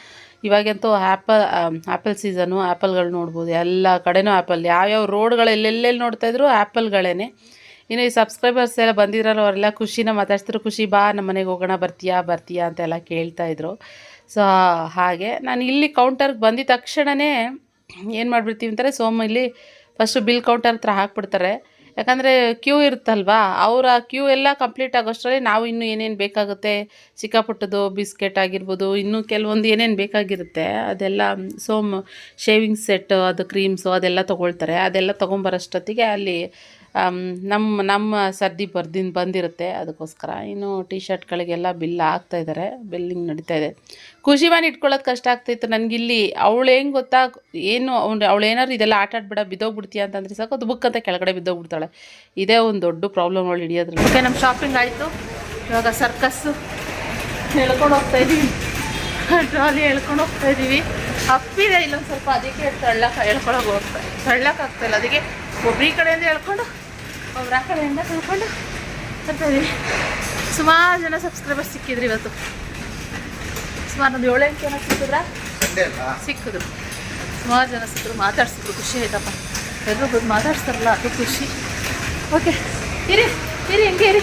ಇವಾಗಂತೂ ಆ್ಯಪಲ್ ಆ್ಯಪಲ್ ಸೀಸನು ಆ್ಯಪಲ್ಗಳು ನೋಡ್ಬೋದು. ಎಲ್ಲ ಕಡೆನೂ ಆ್ಯಪಲ್ ಯಾವ್ಯಾವ ರೋಡ್ಗಳು ಎಲ್ಲೆಲ್ಲೆಲ್ಲಿ ನೋಡ್ತಾಯಿದ್ರು ಆ್ಯಪಲ್ಗಳೇ ಇನ್ನು ಈ ಸಬ್ಸ್ಕ್ರೈಬರ್ಸ್ ಎಲ್ಲ ಬಂದಿರೋರು ಅವರೆಲ್ಲ ಖುಷಿನ ಮಾತಾಡ್ತಿದ್ರು ಖುಷಿ ಬಾ ನಮ್ಮ ಮನೆಗೆ ಹೋಗೋಣ, ಬರ್ತೀಯಾ ಬರ್ತೀಯಾ ಅಂತೆಲ್ಲ ಕೇಳ್ತಾಯಿದ್ರು ಸೊ, ಹಾಗೆ. ನಾನು ಇಲ್ಲಿ ಕೌಂಟರ್ಗೆ ಬಂದಿದ ತಕ್ಷಣವೇ ಏನು ಮಾಡಿಬಿಡ್ತೀವಿ ಅಂತಾರೆ ಸೋಮ ಇಲ್ಲಿ ಫಸ್ಟು ಬಿಲ್ ಕೌಂಟರ್ ಹತ್ರ ಹಾಕ್ಬಿಡ್ತಾರೆ. ಯಾಕಂದರೆ ಕ್ಯೂ ಇರುತ್ತಲ್ವಾ, ಅವರ ಕ್ಯೂ ಎಲ್ಲ ಕಂಪ್ಲೀಟ್ ಆಗೋಷ್ಟರಲ್ಲಿ ನಾವು ಇನ್ನೂ ಏನೇನು ಬೇಕಾಗುತ್ತೆ ಸಿಕ್ಕಾಪುಟ್ಟದು ಬಿಸ್ಕೆಟ್ ಆಗಿರ್ಬೋದು, ಇನ್ನೂ ಕೆಲವೊಂದು ಏನೇನು ಬೇಕಾಗಿರುತ್ತೆ, ಅದೆಲ್ಲ ಸೋಮ್ ಶೇವಿಂಗ್ ಸೆಟ್ ಅದು ಕ್ರೀಮ್ಸು ಅದೆಲ್ಲ ತೊಗೊಳ್ತಾರೆ. ಅದೆಲ್ಲ ತೊಗೊಂಬರೋಷ್ಟೊತ್ತಿಗೆ ಅಲ್ಲಿ ನಮ್ಮ ನಮ್ಮ ಸರ್ದಿ ಬರ್ದಿಂದ ಬಂದಿರುತ್ತೆ. ಅದಕ್ಕೋಸ್ಕರ ಇನ್ನು ಟಿ ಶರ್ಟ್ಗಳಿಗೆಲ್ಲ ಬಿಲ್ ಹಾಕ್ತಾ ಇದ್ದಾರೆ ಬಿಲ್ಲಿಂಗ್ ನಡೀತಾ ಇದೆ. ಖುಷಿ ಮನೆ ಇಟ್ಕೊಳ್ಳೋದು ಕಷ್ಟ ಆಗ್ತಾಯಿತ್ತು ನನಗಿಲ್ಲಿ ಅವಳು ಹೆಂಗೆ ಗೊತ್ತಾ? ಏನು ಅವ್ನು ಅವಳು ಏನಾದ್ರು ಇದೆಲ್ಲ ಆಟ ಆಡ್ಬೇಡ, ಬಿದ್ದೋಗ್ಬಿಡ್ತೀಯ ಅಂತಂದ್ರೆ ಸಾಕು. ಅದು ಬುಕ್ ಅಂತ ಕೆಳಗಡೆ ಬಿದ್ದೋಗ್ಬಿಡ್ತಾಳೆ. ಇದೇ ಒಂದು ದೊಡ್ಡ ಪ್ರಾಬ್ಲಮ್ ಅವಳು ಹಿಡಿಯೋದ್ರ ಓಕೆ ನಮ್ಮ ಶಾಪಿಂಗ್ ಆಯಿತು. ಇವಾಗ ಸರ್ಕಸ್ಸು ಹೇಳ್ಕೊಂಡು ಹೋಗ್ತಾ ಇದ್ದೀವಿ ಟ್ರಾಲಿ ಹೇಳ್ಕೊಂಡು ಹೋಗ್ತಾ ಇದ್ದೀವಿ ಅಪ್ಪಿದೆ ಇಲ್ಲೊಂದು ಸ್ವಲ್ಪ ಅದಕ್ಕೆ ತಳ್ಳಕ ಹೇಳ್ಕೊಳಕ್ ಹೋಗ್ತಾ ತಳ್ಳಕ್ಕಾಗ್ತಾಯಿಲ್ಲ ಅದಕ್ಕೆ ಒಬ್ಬರಿ ಕಡೆಯಿಂದ ಹೇಳ್ಕೊಂಡು ಒಬ್ಬರ ಕಡೆಯಿಂದ ತಿಳ್ಕೊಂಡು ಬರ್ತಾ ಇದ್ದೀವಿ ಸುಮಾರು ಜನ ಸಬ್ಸ್ಕ್ರೈಬರ್ಸ್ ಸಿಕ್ಕಿದ್ರು ಇವತ್ತು. ಸುಮಾರು ಒಂದು ಏಳೆಂಟು ಜನ ಸಿಕ್ಕಿದ್ರ? ಸಿಕ್ಕಿದ್ರು. ಸುಮಾರು ಜನ ಸಿಕ್ಕರು ಮಾತಾಡ್ಸಿದ್ರು ಖುಷಿ ಆಯ್ತಪ್ಪ. ಎಲ್ಲರೂ ಬಂದು ಮಾತಾಡ್ಸ್ತಾರಲ್ಲ ಅದು ಖುಷಿ. ಓಕೆ ಇರಿ ಇರಿ ಹಿಂಗೆ ಇರಿ.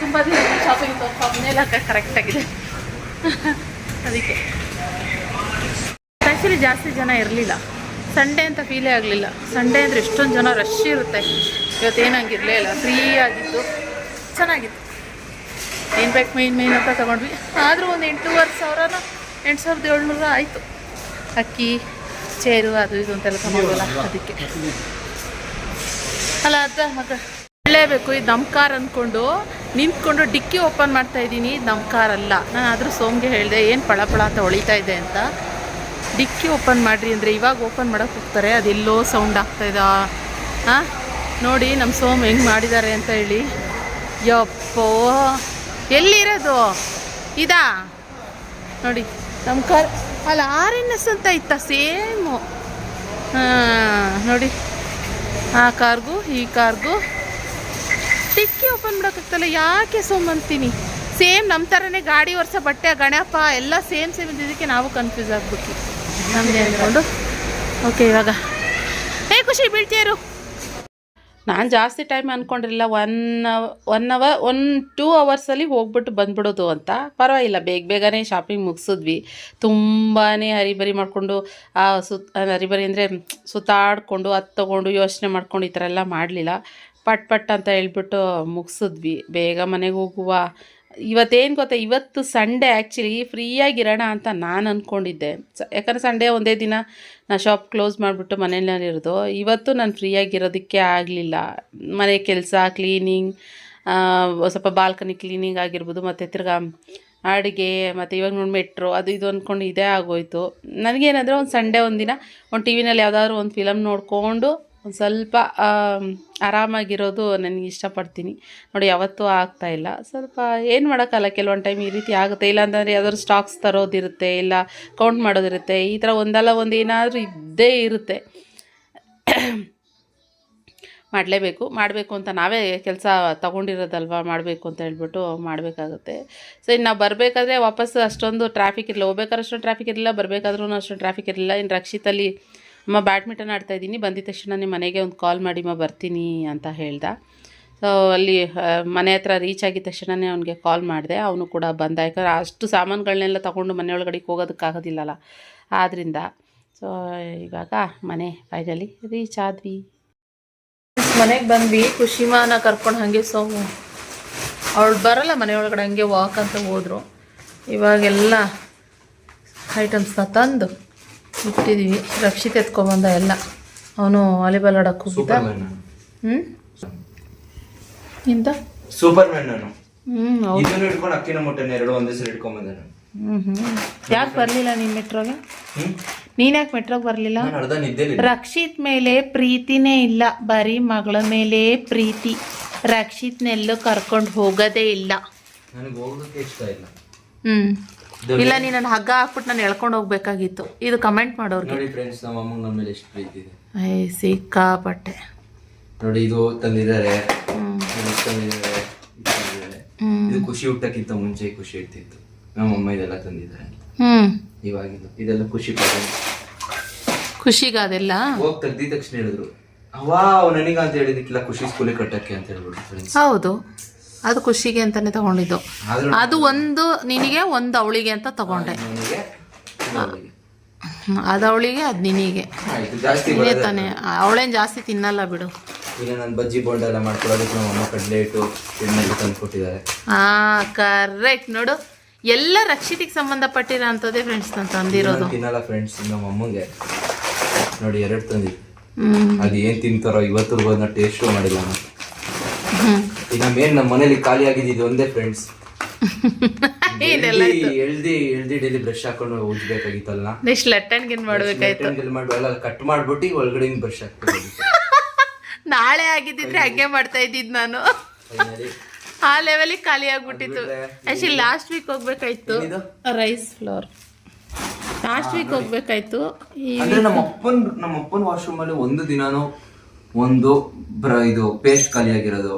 ತುಂಬ ದಿನ ಶಾಪಿಂಗ್ ಮನೇಲಿ ಕರೆಕ್ಟಾಗಿದೆ ಅದಕ್ಕೆ. ಆ್ಯಕ್ಚುಲಿ ಜಾಸ್ತಿ ಜನ ಇರಲಿಲ್ಲ. ಸಂಡೇ ಅಂತ ಫೀಲೇ ಆಗಲಿಲ್ಲ. ಸಂಡೇ ಅಂದರೆ ಎಷ್ಟೊಂದು ಜನ ರಶ್ ಇರುತ್ತೆ. ಇವತ್ತು ಏನಂಗಿರಲೇ ಇಲ್ಲ ಫ್ರೀ ಆಗಿತ್ತು ಚೆನ್ನಾಗಿತ್ತು. ಏನು ಬೇಕು ಮೈನ್ ಮೇನ್ ಅಂತ ತೊಗೊಂಡ್ವಿ. ಆದರೂ ಒಂದು ಎಂಟೂವರೆ ಸಾವಿರನ ಎಂಟು ಸಾವಿರದ ಏಳ್ನೂರ ಆಯಿತು. ಅಕ್ಕಿ, ಚೇರು, ಅದು ಇದು ಅಂತೆಲ್ಲ ತೊಗೊಂಡಲ್ಲ ಅದಕ್ಕೆ. ಅಲ್ಲ ಅದ ಮತ್ತೆ ಹೇಳಲೇಬೇಕು ಈ ನಮ್ಮ ಕಾರ್ ಅಂದ್ಕೊಂಡು ನಿಂತ್ಕೊಂಡು ಡಿಕ್ಕಿ ಓಪನ್ ಮಾಡ್ತಾ ಇದ್ದೀನಿ. ಇದು ನಮ್ಮ ಕಾರ್ ಅಲ್ಲ. ನಾನು ಆದರೂ ಸೋಮ್ಗೆ ಹೇಳಿದೆ, ಏನು ಪಳ ಪಳ ಅಂತ ಹೊಳಿತಾ ಇದೆ ಅಂತ. ಡಿಕ್ಕಿ ಓಪನ್ ಮಾಡಿರಿ ಅಂದರೆ ಇವಾಗ ಓಪನ್ ಮಾಡೋಕೆ ಹೋಗ್ತಾರೆ. ಅದೆಲ್ಲೋ ಸೌಂಡ್ ಆಗ್ತಾಯಿದ ಹಾಂ ನೋಡಿ ನಮ್ಮ ಸೋಮ್ ಹೆಂಗೆ ಮಾಡಿದ್ದಾರೆ ಅಂತ ಹೇಳಿ. ಯಪ್ಪೋ! ಎಲ್ಲಿರೋದು? ಇದಾ? ನೋಡಿ ನಮ್ಮ ಕಾರ್, ಅಲ್ಲ ಆರ್ ಎನ್ ಎಸ್ ಅಂತ ಇತ್ತ ಸೇಮು ಹಾಂ, ನೋಡಿ, ಆ ಕಾರ್ಗೂ, ಈ ಕಾರ್ಗೂ. ಟಿಕ್ಕಿ ಓಪನ್ ಮಾಡೋಕ್ಕಾಗ್ತಲ್ಲ ಯಾಕೆ ಸೋಮ್ ಅಂತೀನಿ? ಸೇಮ್ ನಮ್ಮ ಥರನೇ ಗಾಡಿ ವರ್ಷ ಬಟ್ಟೆ, ಗಣಪ, ಎಲ್ಲ ಸೇಮ್ ಸೇಮ್ ಇದ್ದಿದ್ದಕ್ಕೆ ನಾವು ಕನ್ಫ್ಯೂಸ್ ಆಗ್ಬಿಟ್ಟು ನಮಗೆ ಅಂದ್ಕೊಂಡು ಓಕೆ ಇವಾಗ. ಹೇ ಖುಷಿ ಬೀಳ್ತೀಯರು ನಾನು ಜಾಸ್ತಿ time ಅಂದ್ಕೊಂಡಿರಲಿಲ್ಲ one one hour one two ಅವರ್ಸಲ್ಲಿ ಹೋಗ್ಬಿಟ್ಟು ಬಂದ್ಬಿಡೋದು ಅಂತ. ಪರವಾಗಿಲ್ಲ, ಬೇಗ ಬೇಗನೆ ಶಾಪಿಂಗ್ ಮುಗಿಸಿದ್ವಿ. ತುಂಬಾ ಹರಿಬರಿ ಮಾಡಿಕೊಂಡು, ಆ ಸುತ್ ಹರಿಬರಿ ಅಂದರೆ ಸುತ್ತಾಡಿಕೊಂಡು, ಅದು ತೊಗೊಂಡು ಯೋಚನೆ ಮಾಡ್ಕೊಂಡು ಈ ಥರ ಎಲ್ಲ ಮಾಡಲಿಲ್ಲ. ಪಟ್ ಪಟ್ ಅಂತ ಹೇಳ್ಬಿಟ್ಟು ಮುಗಿಸಿದ್ವಿ. ಬೇಗ ಮನೆಗೆ ಹೋಗುವ ಇವತ್ತೇನು ಗೊತ್ತಾ? ಇವತ್ತು ಸಂಡೇ ಆ್ಯಕ್ಚುಲಿ ಫ್ರೀಯಾಗಿರೋಣ ಅಂತ ನಾನು ಅಂದ್ಕೊಂಡಿದ್ದೆ ಸ, ಯಾಕಂದರೆ ಸಂಡೇ ಒಂದೇ ದಿನ ನಾ ಶಾಪ್ ಕ್ಲೋಸ್ ಮಾಡಿಬಿಟ್ಟು ಮನೆಯಲ್ಲಿರೋದು ಇವತ್ತು ನಾನು ಫ್ರೀಯಾಗಿರೋದಕ್ಕೆ ಆಗಲಿಲ್ಲ. ಮನೆ ಕೆಲಸ ಕ್ಲೀನಿಂಗ್ ಸ್ವಲ್ಪ ಬಾಲ್ಕನಿ ಕ್ಲೀನಿಂಗ್ ಆಗಿರ್ಬೋದು, ಮತ್ತು ತಿರ್ಗಾ ಅಡುಗೆ, ಮತ್ತು ಇವಾಗ ನೋಡಿ ಮೆಟ್ರೋ ಅದು ಇದು ಅಂದ್ಕೊಂಡು ಇದೇ ಆಗೋಯಿತು. ನನಗೇನಂದರೆ ಒಂದು ಸಂಡೇ ಒಂದಿನ ಒಂದು ಟಿ ವಿನಲ್ಲಿ ಯಾವುದಾದ್ರು ಒಂದು ಫಿಲಮ್ ನೋಡಿಕೊಂಡು ಒಂದು ಸ್ವಲ್ಪ ಆರಾಮಾಗಿರೋದು ನನಗೆ ಇಷ್ಟಪಡ್ತೀನಿ. ನೋಡಿ, ಯಾವತ್ತೂ ಆಗ್ತಾ ಇಲ್ಲ. ಸ್ವಲ್ಪ ಏನು ಮಾಡೋಕ್ಕಲ್ಲ, ಕೆಲವೊಂದು ಟೈಮ್ ಈ ರೀತಿ ಆಗುತ್ತೆ. ಇಲ್ಲಾಂತಂದರೆ ಯಾವ್ದಾದ್ರು ಸ್ಟಾಕ್ಸ್ ತರೋದಿರುತ್ತೆ, ಇಲ್ಲ ಕೌಂಟ್ ಮಾಡೋದಿರುತ್ತೆ. ಈ ಥರ ಒಂದಲ್ಲ, ಒಂದು ಏನಾದರೂ ಇದ್ದೇ ಇರುತ್ತೆ. ಮಾಡಲೇಬೇಕು. ಮಾಡಬೇಕು ಅಂತ ನಾವೇ ಕೆಲಸ ತೊಗೊಂಡಿರೋದಲ್ವ? ಮಾಡಬೇಕು ಅಂತ ಹೇಳ್ಬಿಟ್ಟು ಮಾಡಬೇಕಾಗುತ್ತೆ. ಸೊ ಇನ್ನು ನಾವು ಬರಬೇಕಾದ್ರೆ ವಾಪಸ್ ಅಷ್ಟೊಂದು ಟ್ರಾಫಿಕ್ ಇರಲಿಲ್ಲ. ಹೋಗ್ಬೇಕಾದ್ರೆ ಅಷ್ಟೊಂದು ಟ್ರಾಫಿಕ್ ಇರಲಿಲ್ಲ ಬರಬೇಕಾದ್ರೂ ಅಷ್ಟೊಂದು ಟ್ರಾಫಿಕ್ ಇರಲಿಲ್ಲ. ಇನ್ನು ರಕ್ಷಿತಲ್ಲಿ ಅಮ್ಮ ಬ್ಯಾಡ್ಮಿಂಟನ್ ಆಡ್ತಾ ಇದ್ದೀನಿ. ಬಂದಿದ ತಕ್ಷಣ ನಿಮ್ಮ ಮನೆಗೆ ಒಂದು ಕಾಲ್ ಮಾಡಿ ಅಮ್ಮ ಬರ್ತೀನಿ ಅಂತ ಹೇಳ್ದ. ಸೊ ಅಲ್ಲಿ ಮನೆ ಹತ್ರ ರೀಚ್ ಆಗಿದ ತಕ್ಷಣವೇ ಅವನಿಗೆ ಕಾಲ್ ಮಾಡಿದೆ. ಅವನು ಕೂಡ ಬಂದ. ಯಾಕಂದ್ರೆ ಅಷ್ಟು ಸಾಮಾನುಗಳನ್ನೆಲ್ಲ ತೊಗೊಂಡು ಮನೆಯೊಳಗಡೆಗೆ ಹೋಗೋದಕ್ಕಾಗೋದಿಲ್ಲಲ್ಲ. ಆದ್ದರಿಂದ ಸೊ ಇವಾಗ ಮನೆ ಫೈನಲಿ ರೀಚ್ ಆದ್ವಿ. ಮನೆಗೆ ಬಂದ್ವಿ. ಖುಷಿಮಾನ ಕರ್ಕೊಂಡು ಹಾಗೆ ಸೊ ಅವಳು ಬರಲ್ಲ ಮನೆಯೊಳಗಡೆ, ಹಂಗೆ ವಾಕ್ ಅಂತ ಹೋದರು. ಇವಾಗೆಲ್ಲ ಐಟಮ್ಸ್ನ ತಂದು ಇಟ್ಟಿದ್ದೀವಿ ರಕ್ಷಿತ್ ಎತ್ಕೊಬಂದ ಎಲ್ಲ. ಅವನು ವಾಲಿಬಾಲ್ ಆಡಕ್ಕೆ ಹೋಗಿದ್ದ. ಹ್ಞೂ ಇಂತ ಸೂಪರ್ ಮ್ಯಾನ್ ನಾನು ಹ್ಞೂ ಹೌದು. ಇದನ್ನು ಇಟ್ಕೊಂಡು ಅಕ್ಕಿನ ಮುಟ್ಟೆನ ಎರಡು ಒಂದೇ ಸಲ ಇಟ್ಕೊಂಡ್ ಬಂದೆ ನಾನು ಹ್ಞೂ ಹ್ಞೂ ಯಾಕೆ ಬರಲಿಲ್ಲ ನೀನು ಮೆಟ್ರೋಗೆ? ನೀನು ಯಾಕೆ ಮೆಟ್ರೋಗೆ ಬರಲಿಲ್ಲ? ನಾನು ಅರ್ಧ ನಿದ್ದೆಲಿ ರಕ್ಷಿತ್ ಮೇಲೆ ಪ್ರೀತಿನೇ ಇಲ್ಲ. ಬರೀ ಮಗಳ ಮೇಲೆ ಪ್ರೀತಿ. ರಕ್ಷಿತ್ನೆಲ್ಲೂ ಕರ್ಕೊಂಡು ಹೋಗೋದೇ ಇಲ್ಲ. ನನಗೆ ಇಷ್ಟ ಇಲ್ಲ. ಹ್ಮ್. ಇಲ್ಲ ನೀನ್ ನನ್ನ ಹಗ್ಗ ಹಾಕ್ಬಿಟ್ಟು ನಾನು ಎಳ್ಕೊಂಡು ಹೋಗ್ಬೇಕಾಗಿತ್ತು. ಇದು ಕಮೆಂಟ್ ಮಾಡೋರ್ಗೆ. ನೋಡಿ ಫ್ರೆಂಡ್ಸ್ ನಮ್ಮ ಅಮ್ಮಂಗೆ ನಮ್ಮ ಮೇಲೆ ಎಷ್ಟು ಪ್ರೀತಿ ಇದೆ. ಐ ಸಿಕ್ಕಾಪಟ್ಟೆ. ನೋಡಿ ಇದು ತಂದಿದ್ದಾರೆ. ಇದು ತಂದಿದ್ದಾರೆ ಇದು ತಂದಿದ್ದಾರೆ. ಹ್ಮ್. ಇದು ಖುಷಿ ಹುಟ್ಟಕ್ಕಿಂತ ಮುಂಚೆ ಖುಷಿ ಇರ್ತಿತ್ತು ನಮ್ಮ ಅಮ್ಮ ಇದೆಲ್ಲ ತಂದಿದ್ದಾರೆ. ಹ್ಮ್. ಇವಾಗಿಲ್ಲ ಇದೆಲ್ಲ ಖುಷಿ ಖುಷಿಗಾದೆಲ್ಲ? ಖುಷಿಗ ಅದೆಲ್ಲ ಹೋಗ್ ತೆಗ್ದಿದ ತಕ್ಷಣ ಹೇಳಿದ್ರು. ಅವಾ ನನಗ ಅಂತ ಹೇಳಿದಕ್ಕಿಲ್ಲ ಖುಷಿ ಸ್ಕೂಲಿಗೆ ಕಟ್ಟಕ್ಕೆ ಅಂತ ಹೇಳ್ಬಿಟ್ಟು ಫ್ರೆಂಡ್ಸ್ ಹೌದು. ಅದು ಖುಷಿಗೆ ಅಂತಾನೆ ತಗೊಂಡಿದ್ದು. ಅದು ಒಂದು ನಿನಗೆ ಒಂದು ಅವಳಿಗೆ ಅಂತ ತಗೊಂಡೆ. ಅದು ಅವಳಿಗೆ. ಅದು ನಿನಗೆ. ಬರೋದೇ ತಾನೆ. ಅವಳೇನು ಜಾಸ್ತಿ ತಿನ್ನಲ್ಲ ಬಿಡು. ಈಗ ನಾನು ಬಜ್ಜಿ ಬೋಂಡ ಎಲ್ಲ ಮಾಡ್ಕೊಳ್ಳೋದಕ್ಕೆ ನಮ್ಮ ಅಮ್ಮ ಕಡಲೆ ಇಟ್ಟು ಎಣ್ಣೆಗೆ ತಂದು ಕೊಟ್ಟಿದ್ದಾರೆ. ಹಾ ಕರೆಕ್ಟ್ ನೋಡು ಎಲ್ಲ ರಕ್ಷಿತಿಗೆ ಸಂಬಂಧಪಟ್ಟಿರೋ ಅಂಥದ್ದೇ ಫ್ರೆಂಡ್ಸ್ ನಾನು ತಂದಿರೋದು. ನಾನ್ ತಿನ್ನಲ್ಲ ಫ್ರೆಂಡ್ಸ್ ನಮ್ಮ ಅಮ್ಮಂಗೆ. ನೋಡಿ ಎರಡು ತಂದಿ ಹ್ಮ್. ಅದು ಏನು ತಿಂತಾರೋ ಇವತ್ತು ಅದನ್ನ ಟೇಸ್ಟು ಮಾಡಿಲ್ಲ ನಾನು. ಈಗ ಮೇನ್ ನಮ್ಮ ಮನೇಲಿ ಖಾಲಿ ಆಗಿದ್ದು ಒಂದೇ ಫ್ರೆಂಡ್ಸ್ ಎಳ್ದಿ ಎಳ್ದಿ ಡೈಲಿ ಬ್ರಷ್ ಹಾಕೊಂಡು ಉಜ್ಬೇಕಾಗಿತ್ತಲ್ಲ. ನೆಕ್ಸ್ಟ್ ಲಟ್ಟಣ್ಗಿನ್ ಮಾಡ್ಬೇಕಾಯ್ತು. ಮಾಡಿ ಎಲ್ಲ ಕಟ್ ಮಾಡ್ಬಿಟ್ಟು ಒಳಗಡೆ ಬ್ರಷ್ ಹಾಕ್ಬೇಕು ನಾಳೆ ಆಗಿದ್ದಿದ್ರೆ ಹಂಗೆ ಮಾಡ್ತಾ ಇದ್ದಿದ್ ನಾನು. ಆ ಲೆವೆಲಿಗೆ ಖಾಲಿ ಆಗ್ಬಿಟ್ಟಿತ್ತು. ಆಕ್ಚುಲಿ ಲಾಸ್ಟ್ ವೀಕ್ ಹೋಗ್ಬೇಕಾಯ್ತು? ರೈಸ್ ಫ್ಲೋರ್ ಲಾಸ್ಟ್ ವೀಕ್ ಹೋಗ್ಬೇಕಾಯ್ತು. ನಮ್ಮ ಅಪ್ಪನ್ ನಮ್ಮ ಅಪ್ಪನ ವಾಶ್ರೂಮ್ ಅಲ್ಲಿ ಒಂದು ದಿನಾನು ಒಂದು ಬ್ರ ಇದು ಪೇಸ್ಟ್ ಖಾಲಿ ಆಗಿರೋದು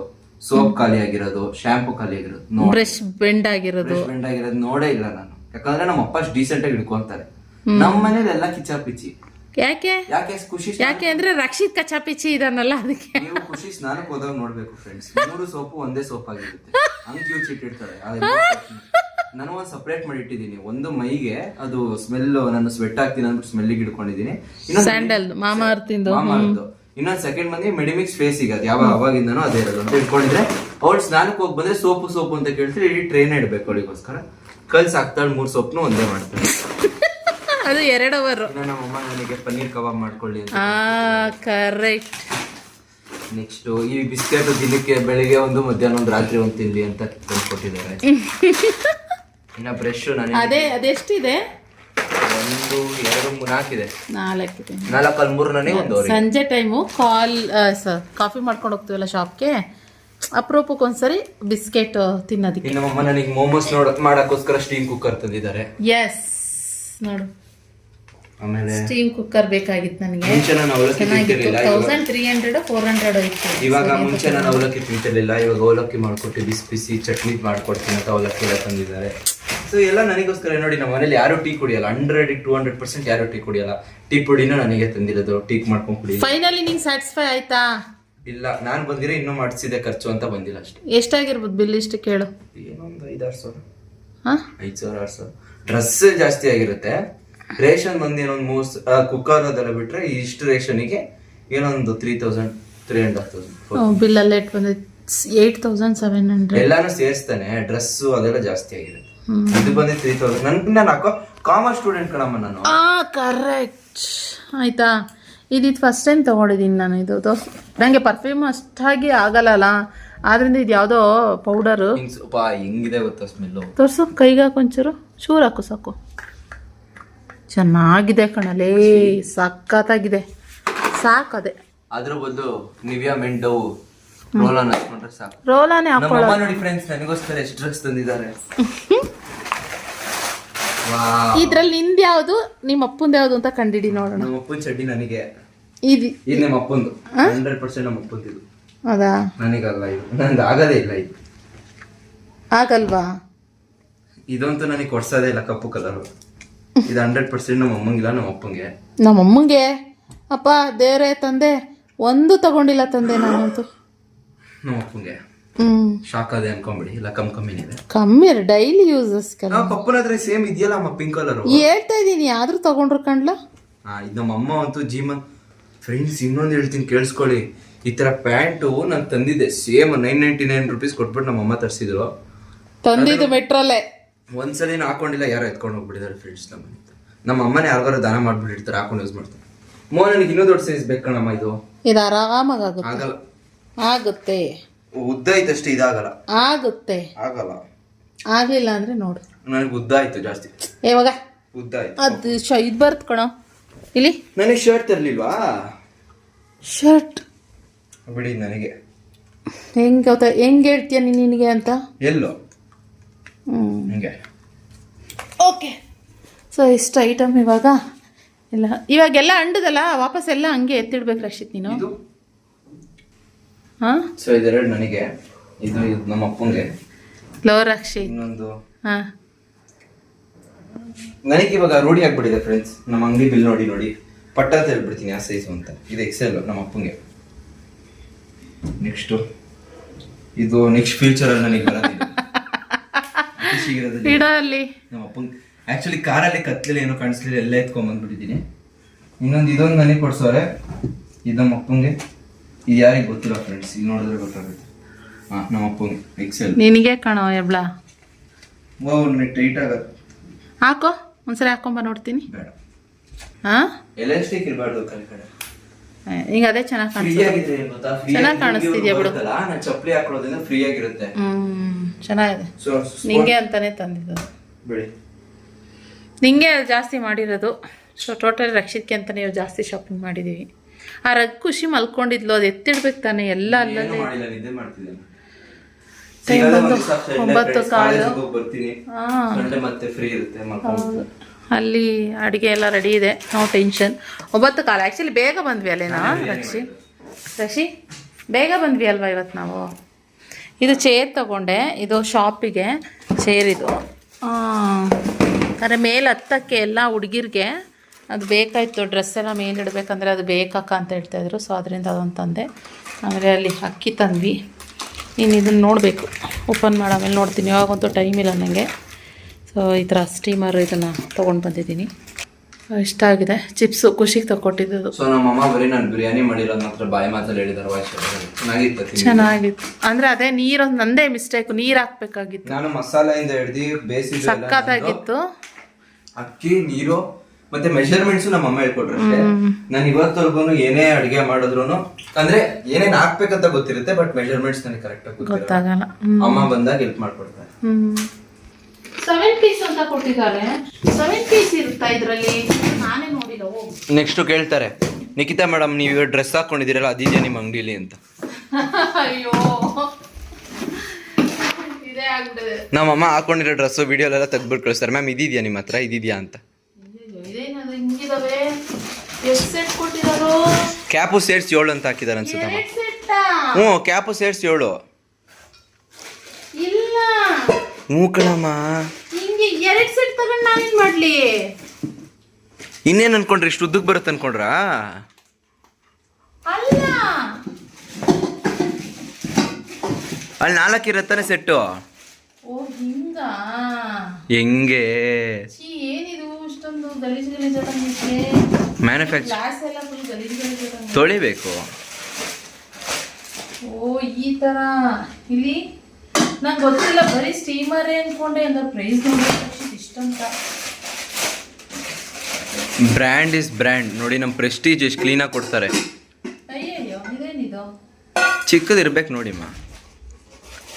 ಸೋಪ್ ಖಾಲಿ ಆಗಿರೋದು ಶಾಂಪು ಖಾಲಿ ಆಗಿರೋದು ನೋಡಿ. ಬ್ರಷ್ ಬೆಂಡ್ ಆಗಿರೋದು. ಬೆಂಡ್ ಆಗಿರೋದು ನೋಡೇ ಇಲ್ಲ ನಾನು. ಯಾಕಂದ್ರೆ ನಮ್ಮ ಅಪ್ಪ ಅಷ್ಟು ಡೀಸೆಂಟ್ ಆಗಿ ಹಿಡ್ಕೊಂತಾರೆ. ನಮ್ಮ ಮನೇಲಿ ಎಲ್ಲ ಕಿಚ್ಚಾಪಿಚ್ಚಿ. ಯಾಕೆ? ಯಾಕೆ? ಖುಷಿ ಯಾಕೆ ಅಂದ್ರೆ ರಕ್ಷಿತ್ ಕಚಾಪಿಚ್ಚಿ ಇದನ್ನಲ್ಲ ಅದಕ್ಕೆ. ನೀವು ಖುಷಿ ಸ್ನಾನಕ್ಕೆ ಹೋದಾಗ ನೋಡ್ಬೇಕು ಫ್ರೆಂಡ್ಸ್ ಮೂರು ಸೋಪು ಒಂದೇ ಸೋಪ್ ಆಗಿರುತ್ತೆ. ಹಂಗ್ ಕ್ಯೂಚ್ ಇಟ್ಟಿರ್ತಾರೆ. ನಾನು ಒಂದು ಸಪ್ರೇಟ್ ಮಾಡಿ ಇಟ್ಟಿದ್ದೀನಿ. ಒಂದು ಮೈಗೆ ಅದು ಸ್ಮೆಲ್ ನಾನು ಸ್ವೆಟ್ ಆಗ್ತೀನಿ ಅಂದ್ಬಿಟ್ಟು ಸ್ಮೆಲ್ಲಿಗೆ ಇಡ್ಕೊಂಡಿದ್ದೀನಿ ಸ್ಯಾಂಡಲ್ ಮಾಮ ಅರ್ತಿಂದು. ಮಾಮಾರ್ದು. ಇನ್ನೊಂದ್ ಸೆಕೆಂಡ್ ಮಂದಿ ಮೆಡಿಮಿಕ್ಸ್ ಫೇಸ್ ಈಗ ಯಾವ ಅವಾಗಿಂದನೂ ಅದೇ ಇರೋದು ಅಂತ ಇಟ್ಕೊಂಡಿದ್ರೆ ಅವ್ಳು ಸ್ನಾನಕ್ಕೆ ಹೋಗಿ ಬಂದ್ರೆ ಸೋಪು ಸೋಪು ಅಂತ ಕೇಳ್ತಾರೆ ಇಡೀ ಟ್ರೈನ್ ಇಡ್ಬೇಕು ಅವಳಿಗೋಸ್ಕರ. ಕಲ್ಸ್ ಹಾಕ್ತಾಳೆ ಮೂರ್ ಸೋಪ್ನು ಒಂದೇ ಮಾಡ್ತಾಳೆ. ಅದು ಎರಡು ಅವರು ನಮ್ಮ ನಮ್ಮಮ್ಮ ನನಗೆ ಪನ್ನೀರ್ ಕಬಾಬ್ ಮಾಡ್ಕೊಳ್ಳಿ ಅಂತ ಕರೆಕ್ಟ್ ನೆಕ್ಸ್ಟ್ ಈ ಬಿಸ್ಕೆಟ್ ದಿನಕ್ಕೆ ಬೆಳಿಗ್ಗೆ ಒಂದು ಮಧ್ಯಾಹ್ನ ಒಂದು ರಾತ್ರಿ ಒಂದು ತಿನ್ಲಿ ಅಂತ ಕೊಟ್ಟಿದ್ದಾರೆ ಇನ್ನ ಬ್ರಷ್ ನನಗೆ ಅದೇ ಅದೆಷ್ಟಿದೆ? ಒಂದು ಎರಡು ನಾಲ್ಕಿದೆ. ನಾಲ್ಕಿದೆ. ನಾಲ್ಕಲ್ಲಿ ಮೂರು ನನಗೆ ಒಂದು ಸಂಜೆ ಟೈಮು ಕಾಲ್ ಕಾಫಿ ಮಾಡ್ಕೊಂಡು ಹೋಗ್ತೀವಲ್ಲ ಶಾಪ್ಗೆ? ಅಪರೂಪಕ್ಕೆ ಒಂದ್ಸರಿ ಬಿಸ್ಕೆಟ್ ತಿನ್ನೋದಕ್ಕೆ. ನಮ್ಮಮ್ಮ ನನಗೆ ಮೋಮೋಸ್ ನೋಡ ಮಾಡಕ್ಕೋಸ್ಕರ ಸ್ಟೀಮ್ ಕುಕ್ಕರ್ ತಂದಿದ್ದಾರೆ. ಎಸ್ ನೋಡು. ಆಮೇಲೆ ಸ್ಟೀಮ್ ಕುಕ್ಕರ್ ಬೇಕಾಗಿತ್ತು ನನಗೆ. ಮುಂಚೆ ನಾನು ಅವಲಕ್ಕಿ ತಿಂತಿರ್ಲಿಲ್ಲ thousand three hundred four hundred ಇತ್ತು. ಇವಾಗ ಮುಂಚೆ ನಾನು ಅವಲಕ್ಕಿ ತಿಂತಿರ್ಲಿಲ್ಲ ಇವಾಗ ಅವಲಕ್ಕಿ ಮಾಡ್ಕೊಟ್ಟು ಬಿಸಿ ಬಿಸಿ ಚಟ್ನಿ ಮಾಡ್ಕೊಡ್ತೀನಿ ಅಂತ ಅವಲಕ್ಕಿ ಎಲ್ಲ ತಂದಿದ್ದಾರೆ. ಸೊ ಎಲ್ಲ ನನಗೋಸ್ಕರ ನೋಡಿ ನಮ್ಮ ಮನೇಲಿ ಯಾರು ಟೀ ಕುಡಿಯಲ್ಲ. ಹಂಡ್ರೆಡ್ ಟೂ ಹಂಡ್ರೆಡ್ ಪರ್ಸೆಂಟ್ ಯಾರು ಟೀ ಕುಡಿಯಲ್ಲ. ಟೀ ಪುಡಿನೂ ನನಗೆ ತಂದಿರೋದು. ಟೀ ಮಾಡ್ಕೊಂಡು ಕುಡಿ ಫೈನಲಿ ನಿಂಗೆ ಸ್ಯಾಟಿಸ್ಫೈ ಆಯ್ತಾ? ಇಲ್ಲ ನಾನು ಬಂದಿರೋ ಇನ್ನೂ ಮಾಡಿಸಿದೆ ಖರ್ಚು ಅಂತ ಬಂದಿಲ್ಲ ಅಷ್ಟೇ. ಎಷ್ಟಾಗಿರ್ಬೋದು ಬಿಲ್ ಇಷ್ಟು ಕೇಳು. ಏನೊಂದು ಐದಾರು ಸಾವಿರ. ಹಾ? ಐದು ಸಾವಿರ ಆರು ಸಾವಿರ. ಡ್ರೆಸ್ ಜಾಸ್ತಿ ಆಗಿರುತ್ತೆ. ರೇಷನ್ ಬಂದು ಏನೊಂದು ಮೂರ್ ಕುಕ್ಕರ್ ಅದೆಲ್ಲ ಬಿಟ್ರೆ ಇಷ್ಟು ರೇಷನಿಗೆ ಏನೊಂದು three thousand three and half thousand bill ಅಲ್ಲೇ ಬಂದಿತ್ತು ಏಯ್ಟ್ ತೌಸಂಡ್ ಸೆವೆನ್ ಹಂಡ್ರೆಡ್ ಎಲ್ಲಾನು ಸೇರಿಸ್ತಾನೆ. ಡ್ರೆಸ್ ಅದೆಲ್ಲ ಜಾಸ್ತಿ ಆಗಿರುತ್ತೆ. ಇದು ಬಂದು ತ್ರೀ ತೌಸಂಡ್ ನನ್ ನಾನು ಕಾಮರ್ಸ್ ಸ್ಟೂಡೆಂಟ್ ಕಣಮ್ಮ ನಾನು. ಆ ಕರೆಕ್ಟ್ ಆಯ್ತಾ? ಇದಿದ್ದು ಫಸ್ಟ್ ಟೈಮ್ ತೊಗೊಂಡಿದ್ದೀನಿ ನಾನು ಇದು. ದೋಸ್ ನನಗೆ ಪರ್ಫ್ಯೂಮ್ ಅಷ್ಟಾಗಿ ಆಗಲ್ಲಲ್ಲ. ಆದ್ರಿಂದ ಇದು ಯಾವುದೋ ಪೌಡರು ಹಿಂಗ್ ಸ್ವಲ್ಪ ಹೆಂಗಿದೆ ಗೊತ್ತಾ ಸ್ಮೆಲ್ಲು ತೋರಿಸು ಕೈಗೆ ಹಾಕೊಂಚೂರು ಚೂರು ಹಾಕು ಸಾಕು. ಚೆನ್ನಾಗಿದೆ ಕಣಲೇ. ಸಖತ್ತಾಗಿದೆ. ಸಾಕದೆ. ಅದ್ರ ಬದಲು ನಿವಿಯಾ ಮೆಂಟ್. ಡವ್ ರೋಲ್ ಆನ್ ಹಚ್ಕೊಂಡ್ರೆ ಸಾಕು. ರೋಲ್ ಆನ್ ಹಾಕೊಳ್ಳೋ ನೋಡಿ ಫ್ರೆಂಡ್ಸ್ ನನಗೋಸ್ಕರ ಎಷ್ಟು ಡ್ರೆಸ್ ತಂದಿದ್ದಾರೆ? ಇದ್ರಲ್ಲಿ ನಿಂದ ಯಾವುದು ನಿಮ್ಮ ಅಪ್ಪಂದ ಯಾವುದು ಅಂತ ಕಂಡಿಡಿ ನೋಡೋಣ. ನಮ್ಮ ಅಪ್ಪನ ಚಡ್ಡಿ ನನಗೆ. ಇದು. ಇದು ನಮ್ಮ ಅಪ್ಪಂದು. ಹಂಡ್ರೆಡ್ ಪರ್ಸೆಂಟ್ ನಮ್ಮ ಅಪ್ಪಂದು ಇದು. ಹೌದಾ? ನನಗಲ್ಲ ಇದು. ನಂದು ಆಗದೇ ಇಲ್ಲ ಇದು. ಆಗಲ್ವಾ? ಇದಂತೂ ನನಗೆ ಕೊಡ್ಸೋದೇ ಇಲ್ಲ ಕಪ್ಪು ಕಲರ್ ಇದು ಹಂಡ್ರೆಡ್ ಪರ್ಸೆಂಟ್ ನಮ್ಮ ಅಮ್ಮಂಗಿಲ್ಲ ನಮ್ಮ ಅಪ್ಪಂಗೆ. ನಮ್ಮ ಅಮ್ಮಂಗೆ? ಅಪ್ಪ ದೇವ್ರೇ ತಂದೆ ಒಂದು ತಗೊಂಡಿಲ್ಲ ತಂದೆ ನಾನಂತೂ. ನಮ್ಮ ಅಪ್ಪಂಗೆ. ಶಾಕ್ ಅದೇ ಅನ್ಕೊಂಬಿಡಿ. ಇಲ್ಲ ಕಮ್ ಕಮ್ಮಿನೇ ಇದೆ ಕಮ್ಮಿ ಡೈಲಿ ಯೂಸಸ್ ನಾವು ಪಪ್ಪನ ಹತ್ರ ಸೇಮ್ ಇದೆಯಲ್ಲ ಅಮ್ಮ ಪಿಂಕ್ ಕಲರ್ ಹೇಳ್ತಾ ಇದ್ದೀನಿ ಆದ್ರೂ ತಗೊಂಡ್ರು ಕಂಡ್ಲ ಹಾ ಇದು ನಮ್ಮ ಅಮ್ಮ ಅಂತೂ ಜೀಮನ್ ಫ್ರೆಂಡ್ಸ್ ಇನ್ನೊಂದು ಹೇಳ್ತೀನಿ ಕೇಳಿಸ್ಕೊಳ್ಳಿ. ಈ ತರ ಪ್ಯಾಂಟು ನಾನು ತಂದಿದ್ದೆ. Same nine ninety nine rupees ಕೊಟ್ಬಿಟ್ಟು ನಮ್ಮ ಅಮ್ಮ ತರಿಸಿದ್ರು. ತಂದಿದ್ದು ಮೆಟ್ರಲ್ಲೇ. ಒಂದ್ಸಲಿ ಹಾಕೊಂಡಿಲ್ಲ ಯಾರೋ ಎತ್ಕೊಂಡು ಹೋಗ್ಬಿಟ್ಟಿದ್ದಾರೆ ಫ್ರೆಂಡ್ಸ್ ನಮ್ಮ. ನಮ್ಮ ಅಮ್ಮನೇ ಯಾರಿಗಾರು ದಾನ ಮಾಡ್ಬಿಟ್ಟಿರ್ತಾರೆ ಹಾಕೊಂಡು ಯೂಸ್ ಮಾಡ್ತಾರೆ. ಮೋ ನನಗೆ ಇನ್ನೂ ದೊಡ್ಡ ಸೈಜ್ ಬೇಕಣ್ಣಮ್ಮ ಇದು? ಇದು ಆರಾಮಾಗಿ ಆಗಲ್ಲ. ಆಗುತ್ತೆ. ಉದ್ದ ಐತಷ್ಟೇ ಇದಾಗಲ್ಲ. ಆಗುತ್ತೆ. ಆಗಲ್ಲ. ಆಗಲಿಲ್ಲ ಅಂದ್ರೆ ನೋಡು. ನನಗೆ ಉದ್ದ ಆಯ್ತು ಜಾಸ್ತಿ. ಯಾವಾಗ ಉದ್ದ ಆಯ್ತು. ಅದು ಶ ಇದು ಬರ್ತ್ ಕಣೋ. ಇಲ್ಲಿ. ನನಗೆ ಶರ್ಟ್ ತರ್ಲಿಲ್ವಾ? ಶರ್ಟ್ ಬಿಡಿ ನನಗೆ. ಹೆಂಗ್ ಗೊತ್ತಾ ಹೆಂಗ್ ಹೇಳ್ತೀಯ ನೀನ್ ನಿನಗೆ ಅಂತ? ಎಲ್ಲೋ? ಹಿಂಗೆ. ಓಕೆ. ಸೊ ಇಷ್ಟು ಐಟಮ್ ಇವಾಗ. ಎಲ್ಲ ಇವಾಗೆಲ್ಲ ಅಂಡದಲ್ಲ ವಾಪಸ್ ಎಲ್ಲ ಹಂಗೆ ಎತ್ತಿಡ್ಬೇಕು ರಕ್ಷಿತ್ ನೀನು. ಹಾ? ಸೊ ಇದೆರಡು ನನಗೆ ಇದು ಇದು ನಮ್ಮ ಅಪ್ಪಂಗೆ. ಲೋರಾಕ್ಷಿ. ಇನ್ನೊಂದು. ಹಾ. ನನಗೆ ಇವಾಗ ರೂಢಿ ಆಗ್ಬಿಟ್ಟಿದೆ ಫ್ರೆಂಡ್ಸ್ ನಮ್ಮ ಅಂಗಡಿ ಬಿಲ್ ನೋಡಿ ನೋಡಿ. ಪಟ್ಟ ಅಂತ ಹೇಳ್ಬಿಡ್ತೀನಿ ಆ ಸೈಜು ಅಂತ. ಇದು ಎಕ್ಸೆಲ್ ನಮ್ಮ ಅಪ್ಪಂಗೆ. ನೆಕ್ಸ್ಟು ಇದು ನೆಕ್ಸ್ಟ್ ಫ್ಯೂಚರಲ್ಲಿ ನನಗೆ ಬರೋದಿಲ್ಲ ಇಡ ಅಲ್ಲಿ. ನಮ್ಮ ಅಪ್ಪಂಗೆ. ಆ್ಯಕ್ಚುಲಿ ಕಾರಲ್ಲಿ ಕತ್ತಲಿ ಏನೋ ಕಾಣಿಸ್ಲಿಲ್ಲ ಎಲ್ಲ ಎತ್ಕೊಂಡ್ ಬಂದ್ಬಿಟ್ಟಿದೀನಿ ಇನ್ನೊಂದು ಇದೊಂದು ನನಗೆ ಕೊಡ್ಸೋರೆ. ಇದು ನಮ್ಮ ಅಪ್ಪಂಗೆ. ಇದು ಯಾರಿಗೆ ಗೊತ್ತಿಲ್ಲ ಫ್ರೆಂಡ್ಸ್ ಇದು ನೋಡಿದ್ರೆ ಗೊತ್ತಾಗುತ್ತೆ. ಹಾಂ ನಮ್ಮ ಅಪ್ಪಂಗೆ. ಎಕ್ಸೆಲ್ ನಿನಗೆ ಕಾಣೋ ಎಬ್ಳ. ಓ ಟೈಟ್ ಆಗತ್ತೆ. ಹಾಕೋ ಒಂದ್ಸರಿ ಹಾಕೊಂಬ ನೋಡ್ತೀನಿ. ಬೇಡ. ಹಾ? ಎಲಾಸ್ಟಿಕ್ ಇರಬಾರ್ದು ಕೈ ಕಡೆ. ಹಿಂಗ ಅದೇ ಚೆನ್ನಾಗಿ ಕಾಣಿಸ್ತಿದೆ. ಚೆನ್ನಾಗಿ ಕಾಣಿಸ್ತಿದ್ಯಾ ಬಿಡು. ನಾನು ಚಪ್ಪಲಿ ಹಾಕೊಳ್ಳೋದ್ರಿಂದ ಫ್ರೀ ಆಗಿರುತ್ತೆ. ಚೆನ್ನಾಗಿದೆ. ನಿಂಗೆ ಅಂತಾನೆ ತಂದಿದ್ದು ಬಿಡಿ. ನಿಂಗೆ ಜಾಸ್ತಿ ಮಾಡಿರೋದು. ಸೊ ಟೋಟಲ್ ರಕ್ಷಿತ್ಗೆ ಅಂತ ನೀವು ಜಾಸ್ತಿ ಶಾಪಿಂಗ್ ಮಾಡಿದೀವಿ. ಆ ರಗ್ ಖುಷಿ ಮಲ್ಕೊಂಡಿದ್ಲು ಅದು ಎತ್ತಿಡ್ಬೇಕು ತಾನೆ ಎಲ್ಲ ಅಲ್ಲಲ್ಲಿ ಬಂದು ಒಂಬತ್ತು ಕಾಲು. ಹೌದು. ಅಲ್ಲಿ ಅಡುಗೆ ಎಲ್ಲ ರೆಡಿ ಇದೆ ನೋ ಟೆನ್ಷನ್ ಒಂಬತ್ತು ಕಾಲ. ಆ್ಯಕ್ಚುಲಿ ಬೇಗ ಬಂದ್ವಿ ಅಲ್ಲೇನಾ ರಕ್ಷಿ? ರಶಿ ಬೇಗ ಬಂದ್ವಿ ಅಲ್ವಾ ಇವತ್ತು ನಾವು? ಇದು ಚೇರ್ ತಗೊಂಡೆ ಇದು ಶಾಪಿಗೆ ಚೇರ್ ಇದು. ಅಂದರೆ ಮೇಲೆ ಹತ್ತಕ್ಕೆ ಎಲ್ಲ ಹುಡುಗಿರ್ಗೆ ಅದು ಬೇಕಾಯಿತು ಡ್ರೆಸ್ ಎಲ್ಲ ಮೇಲೆ ಇಡಬೇಕಂದ್ರೆ ಅದು ಬೇಕಕ್ಕ ಅಂತ ಹೇಳ್ತಾಯಿದ್ರು ಸೊ ಅದರಿಂದ ಅದೊಂದು ತಂದೆ. ಆಮೇಲೆ ಅಲ್ಲಿ ಅಕ್ಕಿ ತಂದ್ವಿ. ಇನ್ನು ಇದನ್ನು ನೋಡಬೇಕು. ಓಪನ್ ಮಾಡಿ ಆಮೇಲೆ ನೋಡ್ತೀನಿ. ಯಾವಾಗಂತೂ ಟೈಮ್ ಇಲ್ಲ ನನಗೆ ಸೊ ಈ ಥರ ಸ್ಟೀಮರ್ ಇದನ್ನು ತೊಗೊಂಡು ಬಂದಿದ್ದೀನಿ. ಇಷ್ಟ ಆಗಿದೆ. ಚಿಪ್ಸು ಖುಷಿಗೆ ತಗೊಟ್ಟಿದ್ದು ಸೊ ನಮ್ಮ ಅಮ್ಮ ಬರೀ ನಾನು ಬಿರಿಯಾನಿ ಮಾಡಿರೋದು ಮಾತ್ರ ಬಾಯಿ ಮಾತಲ್ಲಿ ಹೇಳಿದಾರೆ. ವಾಯ್ಸ್ ಚೆನ್ನಾಗಿತ್ತು. ಚೆನ್ನಾಗಿತ್ತು. ಅಂದರೆ ಅದೇ ನೀರು ನಂದೇ ಮಿಸ್ಟೇಕು ನೀರು ಹಾಕ್ಬೇಕಾಗಿತ್ತು. ನಾನು ಮಸಾಲೆಯಿಂದ ಹಿಡ್ದು ಬೇಸಿ ಸಕ್ಕತ್ತಾಗಿತ್ತು ಅಕ್ಕಿ ನೀರು ಮತ್ತೆ ಮೆಷರ್ಮೆಂಟ್ಸ್ ನಮ್ಮ ಅಮ್ಮ ಹೇಳ್ಕೊಟ್ರು ಅಷ್ಟೇ ನಾನು ಇವತ್ತವರೆಗೂ ಏನೇ ಅಡಿಗೆ ಮಾಡಿದ್ರು ಅಂದ್ರೆ ಏನೇನ್ ಹಾಕ್ಬೇಕಂತ ಗೊತ್ತಿರುತ್ತೆ ಬಟ್ ಮೆಷರ್ಮೆಂಟ್ಸ್ ನನಗೆ ಕರೆಕ್ಟ್ ಆಗಿ ಗೊತ್ತಾಗಲ್ಲ. ಅಮ್ಮ ಬಂದಾಗ ಹೆಲ್ಪ್ ಮಾಡ್ಕೊಡ್ತಾರೆ. ಸೆವೆನ್ ಪೀಸ್ ಅಂತ ಕೊಟ್ಟಿದ್ದಾರೆ. ಸೆವೆನ್ ಪೀಸ್ ಇರುತ್ತಾ ಇದರಲ್ಲಿ? ನಾನೇ ನೋಡಿಲ್ಲ ಹೋಗು ನೆಕ್ಸ್ಟ್ ಕೇಳ್ತಾರೆ. ನಿಖಿತಾ ಮೇಡಮ್ ನೀವು ಡ್ರೆಸ್ ಹಾಕೊಂಡಿದ್ದೀರಲ್ಲ ಅದಿದೆಯಾ ನಿಮ್ಮ ಅಂಗಡಿಲಿ ಅಂತ. ಅಯ್ಯೋ. ನಮ್ಮಮ್ಮ ಆಗ್ಬಿಟ್ಟಿದೆ. ನಮ್ಮ ಅಮ್ಮ ಹಾಕೊಂಡಿರೋ ಡ್ರೆಸ್ ವಿಡಿಯೋಲೆಲ್ಲ ತೆಗ್ದ್ಬಿಟ್ಟು ಕಳಿಸ್ತಾರೆ. ಮ್ಯಾಮ್ ಇದಿದೆಯಾ ನಿಮ್ಮ ಹತ್ರ? ಇದೆಯಾ ಅಂತ. ಹಿಂಗಿದಾವೆ ಎಷ್ಟು ಸೆಟ್ ಕೊಟ್ಟಿದಾರೋ? ಕ್ಯಾಪು ಸೇರ್ಸ್ ಏಳು ಅಂತ ಹಾಕಿದಾರೆ ಅನ್ಸುತ್ತಮ್ಮ ಎರಡ್ ಸೆಟ್ಟಾ ಹ್ಞೂ ಕ್ಯಾಪು ಸೇರ್ಸ್ ಏಳು. ಇಲ್ಲ. ಹ್ಞೂ ಕಣಮ್ಮ. ಹಿಂಗೆ ಎರಡ್ ಸೆಟ್ ತಗೊಂಡ್ ನಾನೇನ್ ಮಾಡ್ಲಿ? ಇನ್ನೇನು ಅನ್ಕೊಂಡ್ರಿ ಇಷ್ಟು ಉದ್ದಕ್ಕೆ ಬರುತ್ತೆ ಅನ್ಕೊಂಡ್ರಾ? ಅಲ್ಲ. ಅಲ್ಲಿ ನಾಲ್ಕು ಇರತ್ತಾನೆ ಸೆಟ್ಟು ಓ ಹಿಂಗ? ಹೆಂಗೆ? ಛೀ ಏನಿದು? ಗಲೀಜ್ ಗಲೀಜ್ ಮ್ಯಾನುಫ್ಯಾಕ್ಚರ್ ಎಲ್ಲ ಫುಲ್ ಗಲೀಜ್ ಗಲೀಜ್. ತೊಳಿಬೇಕು. ಓ ಈ ತರ. ಇಲ್ಲಿ ನಂಗೆ ಗೊತ್ತಿಲ್ಲ ಬರೀ ಸ್ಟೀಮರೇ ಅನ್ಕೊಂಡೆ ಅಂದ್ರೆ ಪ್ರೈಸ್ ನೋಡಿ ಇಷ್ಟಂತ. ಬ್ರ್ಯಾಂಡ್ ಇಸ್ ಬ್ರ್ಯಾಂಡ್ ನೋಡಿ ನಮ್ಮ ಪ್ರೆಸ್ಟೀಜ್ ಎಷ್ಟು ಕ್ಲೀನಾಗಿ ಕೊಡ್ತಾರೆ. ಅಯ್ಯಯ್ಯೋ ಇದೇನಿದು? ಚಿಕ್ಕದಿರ್ಬೇಕು ನೋಡಿಮ್ಮ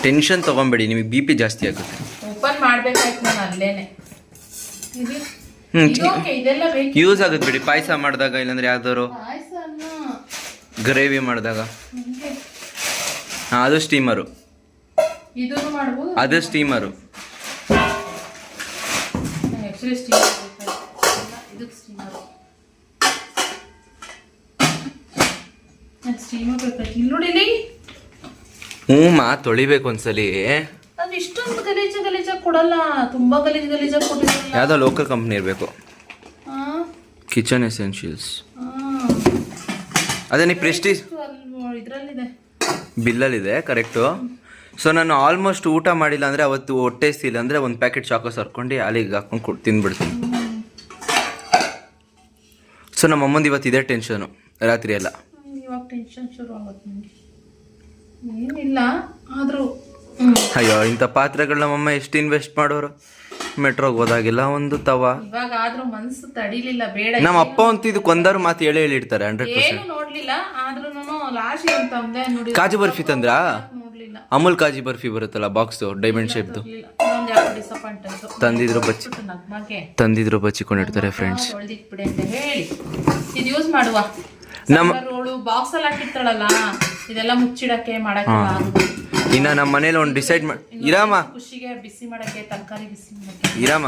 ಟೆನ್ಷನ್ ತೊಗೊಂಬೇಡಿ ನಿಮಗೆ ಬಿ ಪಿ ಜಾಸ್ತಿ ಆಗುತ್ತೆ. ಓಪನ್ ಮಾಡಬೇಕಾಯ್ತು ನಾನು ಅಲ್ಲೇನೆ. ಇದು ಯೂಸ್ ಆಗುತ್ತೆ ಬಿಡಿ. ಪಾಯಸ ಮಾಡಿದಾಗ ಇಲ್ಲಾಂದ್ರೆ ಯಾವ್ದಾದ್ರು ಗ್ರೇವಿ ಮಾಡಿದಾಗ. ಅದು ಸ್ಟೀಮರು ಅದು ಸ್ಟೀಮರು ಹ್ಞೂ ಮಾ ತೊಳಿಬೇಕು ಒಂದ್ಸಲಿ. ಇಷ್ಟೊಂದು ಗಲೀಜು ಗಲೀಜಾಗಿ ಕೊಡಲ್ಲ ತುಂಬಾ ಗಲೀಜು ಗಲೀಜಾಗಿ ಕೊಟ್ಟಿರಲ್ಲ ಯಾವುದೋ ಲೋಕಲ್ ಕಂಪ್ನಿ ಇರಬೇಕು. ಕಿಚನ್ ಎಸೆನ್ಷಿಯಲ್ಸ್ ಅದೇ ನೀವು ಪ್ರೆಸ್ಟೀಜ್ ಇದರಲ್ಲಿದೆ. ಬಿಲ್ಲಲ್ಲಿದೆ ಕರೆಕ್ಟು ಸೊ ನಾನು ಆಲ್ಮೋಸ್ಟ್ ಊಟ ಮಾಡಿಲ್ಲ ಅಂದರೆ ಅವತ್ತು ಹೊಟ್ಟೆ ಇಲ್ಲ ಅಂದರೆ ಒಂದು ಪ್ಯಾಕೆಟ್ ಚಾಕೋಸ್ ಹರ್ಕೊಂಡು ಅಲ್ಲಿಗೆ ಹಾಕೊಂಡು ಕೊಟ್ಟು ತಿಂದ್ಬಿಡ್ತೀನಿ ಸೊ ನಮ್ಮ ಅಮ್ಮಂದು ಇವತ್ತು ಇದೇ ಟೆನ್ಷನು ರಾತ್ರಿ ಎಲ್ಲ. ಇವಾಗ ಟೆನ್ಷನ್ ಶುರು ಆಗುತ್ತೆ ಏನಿಲ್ಲ ಆದರೂ ಅಯ್ಯೋ ಇಂಥ ಪಾತ್ರೆಗಳು ನಮ್ಮಮ್ಮ ಎಷ್ಟು ಇನ್ವೆಸ್ಟ್ ಮಾಡೋರು? ಮೆಟ್ರೋಗೆ ಹೋದಾಗಿಲ್ಲ ಒಂದು ತವ. ಇವಾಗ ಆದ್ರೂ ಮನ್ಸು ತಡಿಲಿಲ್ಲ ಬೇಡ. ನಮ್ಮ ಅಪ್ಪ ಅಂತ ಇದಕ್ಕೆ ಒಂದಾರು ಮಾತು ಹೇಳಿ ಹೇಳಿರ್ತಾರೆ ಹಂಡ್ರೆಡ್ ಏನು ಪರ್ಸೆಂಟ್ ನೋಡ್ಲಿಲ್ಲ ಆದ್ರೂ ಲಾಶಿ ಅಂತ ಅಂದೆ ನೋಡಿ. ಕಾಜು ಬರ್ಫಿ ತಂದ್ರ? ನೋಡ್ಲಿಲ್ಲ. ಅಮೂಲ್ ಕಾಜಿ ಬರ್ಫಿ ಬರುತ್ತಲ್ಲ ಬಾಕ್ಸು ಡೈಮಂಡ್ ಶೇಪ್ದು ದು? ತಂದಿದ್ರು ಯಾಕೋ ಡಿಸಪಾಯಿಂಟ್ ಆಯ್ತು ತಂದಿದ್ರು ಬಚ್ಚಿ ನಗ್ಮಗೆ ತಂದಿದ್ರು ಬಚ್ಚಿಕೊಂಡಿರ್ತಾರೆ ಫ್ರೆಂಡ್ಸ್ ಅಂತ ಹೇಳಿ. ಇದು ಯೂಸ್ ಮಾಡುವ. ನಮ್ಮ- ಅವಳು ಬಾಕ್ಸ್ ಅಲ್ಲಿ ಹಾಕಿರ್ತಾಳಲ್ಲ ಇದೆಲ್ಲ ಮುಚ್ಚಿಡಕ್ಕೆ ಮಾಡಕ್ಕೆ. ಇನ್ನು ನಮ್ಮ ಮನೇಲಿ ಒಂದು ಡಿಸೈಡ್ ಮಾಡಿ ಇರಾಮ. ಖುಷಿಗೆ ಬಿಸಿ ಮಾಡಕ್ಕೆ ತರಕಾರಿ ಬಿಸಿ ಮಾಡಕ್ಕೆ. ಇರಾಮ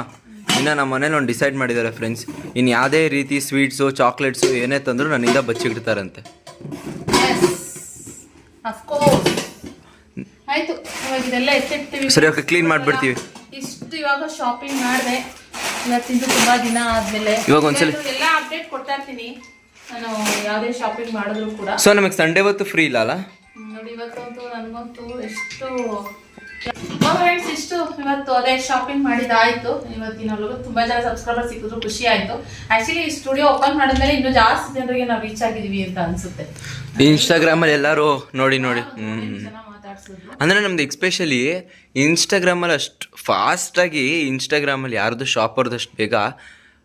ಇನ್ನು ನಮ್ಮ ಮನೇಲಿ ಒಂದು ಡಿಸೈಡ್ ಮಾಡಿದ್ದಾರೆ ಫ್ರೆಂಡ್ಸ್ ಇನ್ನು ಯಾವುದೇ ರೀತಿ ಸ್ವೀಟ್ಸು ಚಾಕ್ಲೇಟ್ಸು ಏನೇ ತಂದರೂ ನನ್ನಿಂದ ಬಚ್ಚಿಡ್ತಾರಂತೆ. ಆಯ್ತು ಇವಾಗ ಇದೆಲ್ಲ ಎತ್ತಿಡ್ತೀವಿ. ಸರಿ ಓಕೆ ಕ್ಲೀನ್ ಮಾಡಿಬಿಡ್ತೀವಿ. ಇಷ್ಟು ಇವಾಗ ಶಾಪಿಂಗ್ ಮಾಡಿದೆ. ಇವತ್ತಿಂದು ತುಂಬಾ ದಿನ ಆದ್ಮೇಲೆ. ಇವಾಗ ಒಂದ್ಸಲ ಎಲ್ಲ ಅಪ್ಡೇಟ್ ಕೊಡ್ತಾ ಇರ್ತೀನಿ. ನಾನು ಯಾವುದೇ ಶಾಪಿಂಗ್ ಮಾಡಿದ್ರು ಕೂಡ. ಸೊ ನಮಗೆ ಸಂಡೇ ಹೊತ್ತು ಫ್ರೀ ಇಲ್ಲ ಅಲ್ಲ? ನೋಡಿ ಇವತ್ತಂತೂ ನನಗಂತೂ ಎಷ್ಟು ಫ್ರೆಂಡ್ಸ್ ಇಷ್ಟು ಇವತ್ತು ಅದೇ ಶಾಪಿಂಗ್ ಮಾಡಿದಾಯ್ತು ಇವತ್ತಿನ ತುಂಬಾ ಜನ ಸಬ್ಸ್ಕ್ರೈಬರ್ ಸಿಕ್ಕಿದ್ರು ಖುಷಿ ಆಯ್ತು. ಆಕ್ಚುಲಿ ಸ್ಟುಡಿಯೋ ಓಪನ್ ಮಾಡಿದ್ಮೇಲೆ ಇನ್ನು ಜಾಸ್ತಿ ಜನರಿಗೆ ನಾವು ರೀಚ್ ಆಗಿದೀವಿ ಅಂತ ಅನ್ಸುತ್ತೆ. ಇನ್ಸ್ಟಾಗ್ರಾಮ್ ಅಲ್ಲಿ ಎಲ್ಲರೂ ನೋಡಿ ನೋಡಿ. ಅಂದ್ರೆ ನಮ್ದು ಎಕ್ಸ್ಪೆಷಲಿ ಇನ್ಸ್ಟಾಗ್ರಾಮಲ್ಲಿ ಅಷ್ಟು ಫಾಸ್ಟಾಗಿ ಇನ್ಸ್ಟಾಗ್ರಾಮಲ್ಲಿ ಯಾರ್ದು ಶಾಪರ್ದು ಅಷ್ಟು ಬೇಗ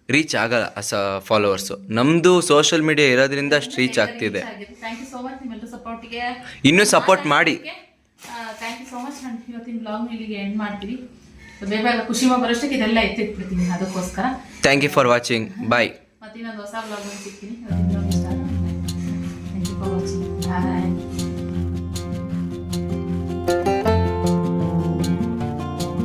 ರೀಚ್ ಆಗಲ್ಲ ಸ ಫಾಲೋವರ್ಸು ನಮ್ಮದು ಸೋಷಿಯಲ್ ಮೀಡಿಯಾ ಇರೋದ್ರಿಂದ ಅಷ್ಟು ರೀಚ್ ಆಗ್ತಿದೆ. ಥ್ಯಾಂಕ್ ಯು ಸೋ ಮಚ್ ನಿಮ್ಮೆಲ್ಲರ ಸಪೋರ್ಟ್ಗೆ ಇನ್ನೂ ಸಪೋರ್ಟ್ ಮಾಡಿ. ಥ್ಯಾಂಕ್ ಯು ಸೋ ಮಚ್ ನಾನು ಇವತ್ತಿನ ಬ್ಲಾಗ್ ಇಲ್ಲಿಗೆ ಎಂಡ್ ಮಾಡ್ತೀವಿ So, ಬೇಗ ಬೇಗ ಖುಷಿ ಬರೋಷ್ಟಕ್ಕೆ ಇದೆಲ್ಲ ಎತ್ತಿಟ್ಬಿಡ್ತೀನಿ ಅದಕ್ಕೋಸ್ಕರ. Thank you for watching bye ಮತ್ತೆ ಇನ್ನೊಂದು ಹೊಸ ಬ್ಲಾಗ್ ಸಿಗ್ತೀನಿ. ಇವತ್ತಿನ ಬ್ಲಾಗ್ ಇಷ್ಟ thank you for watching bye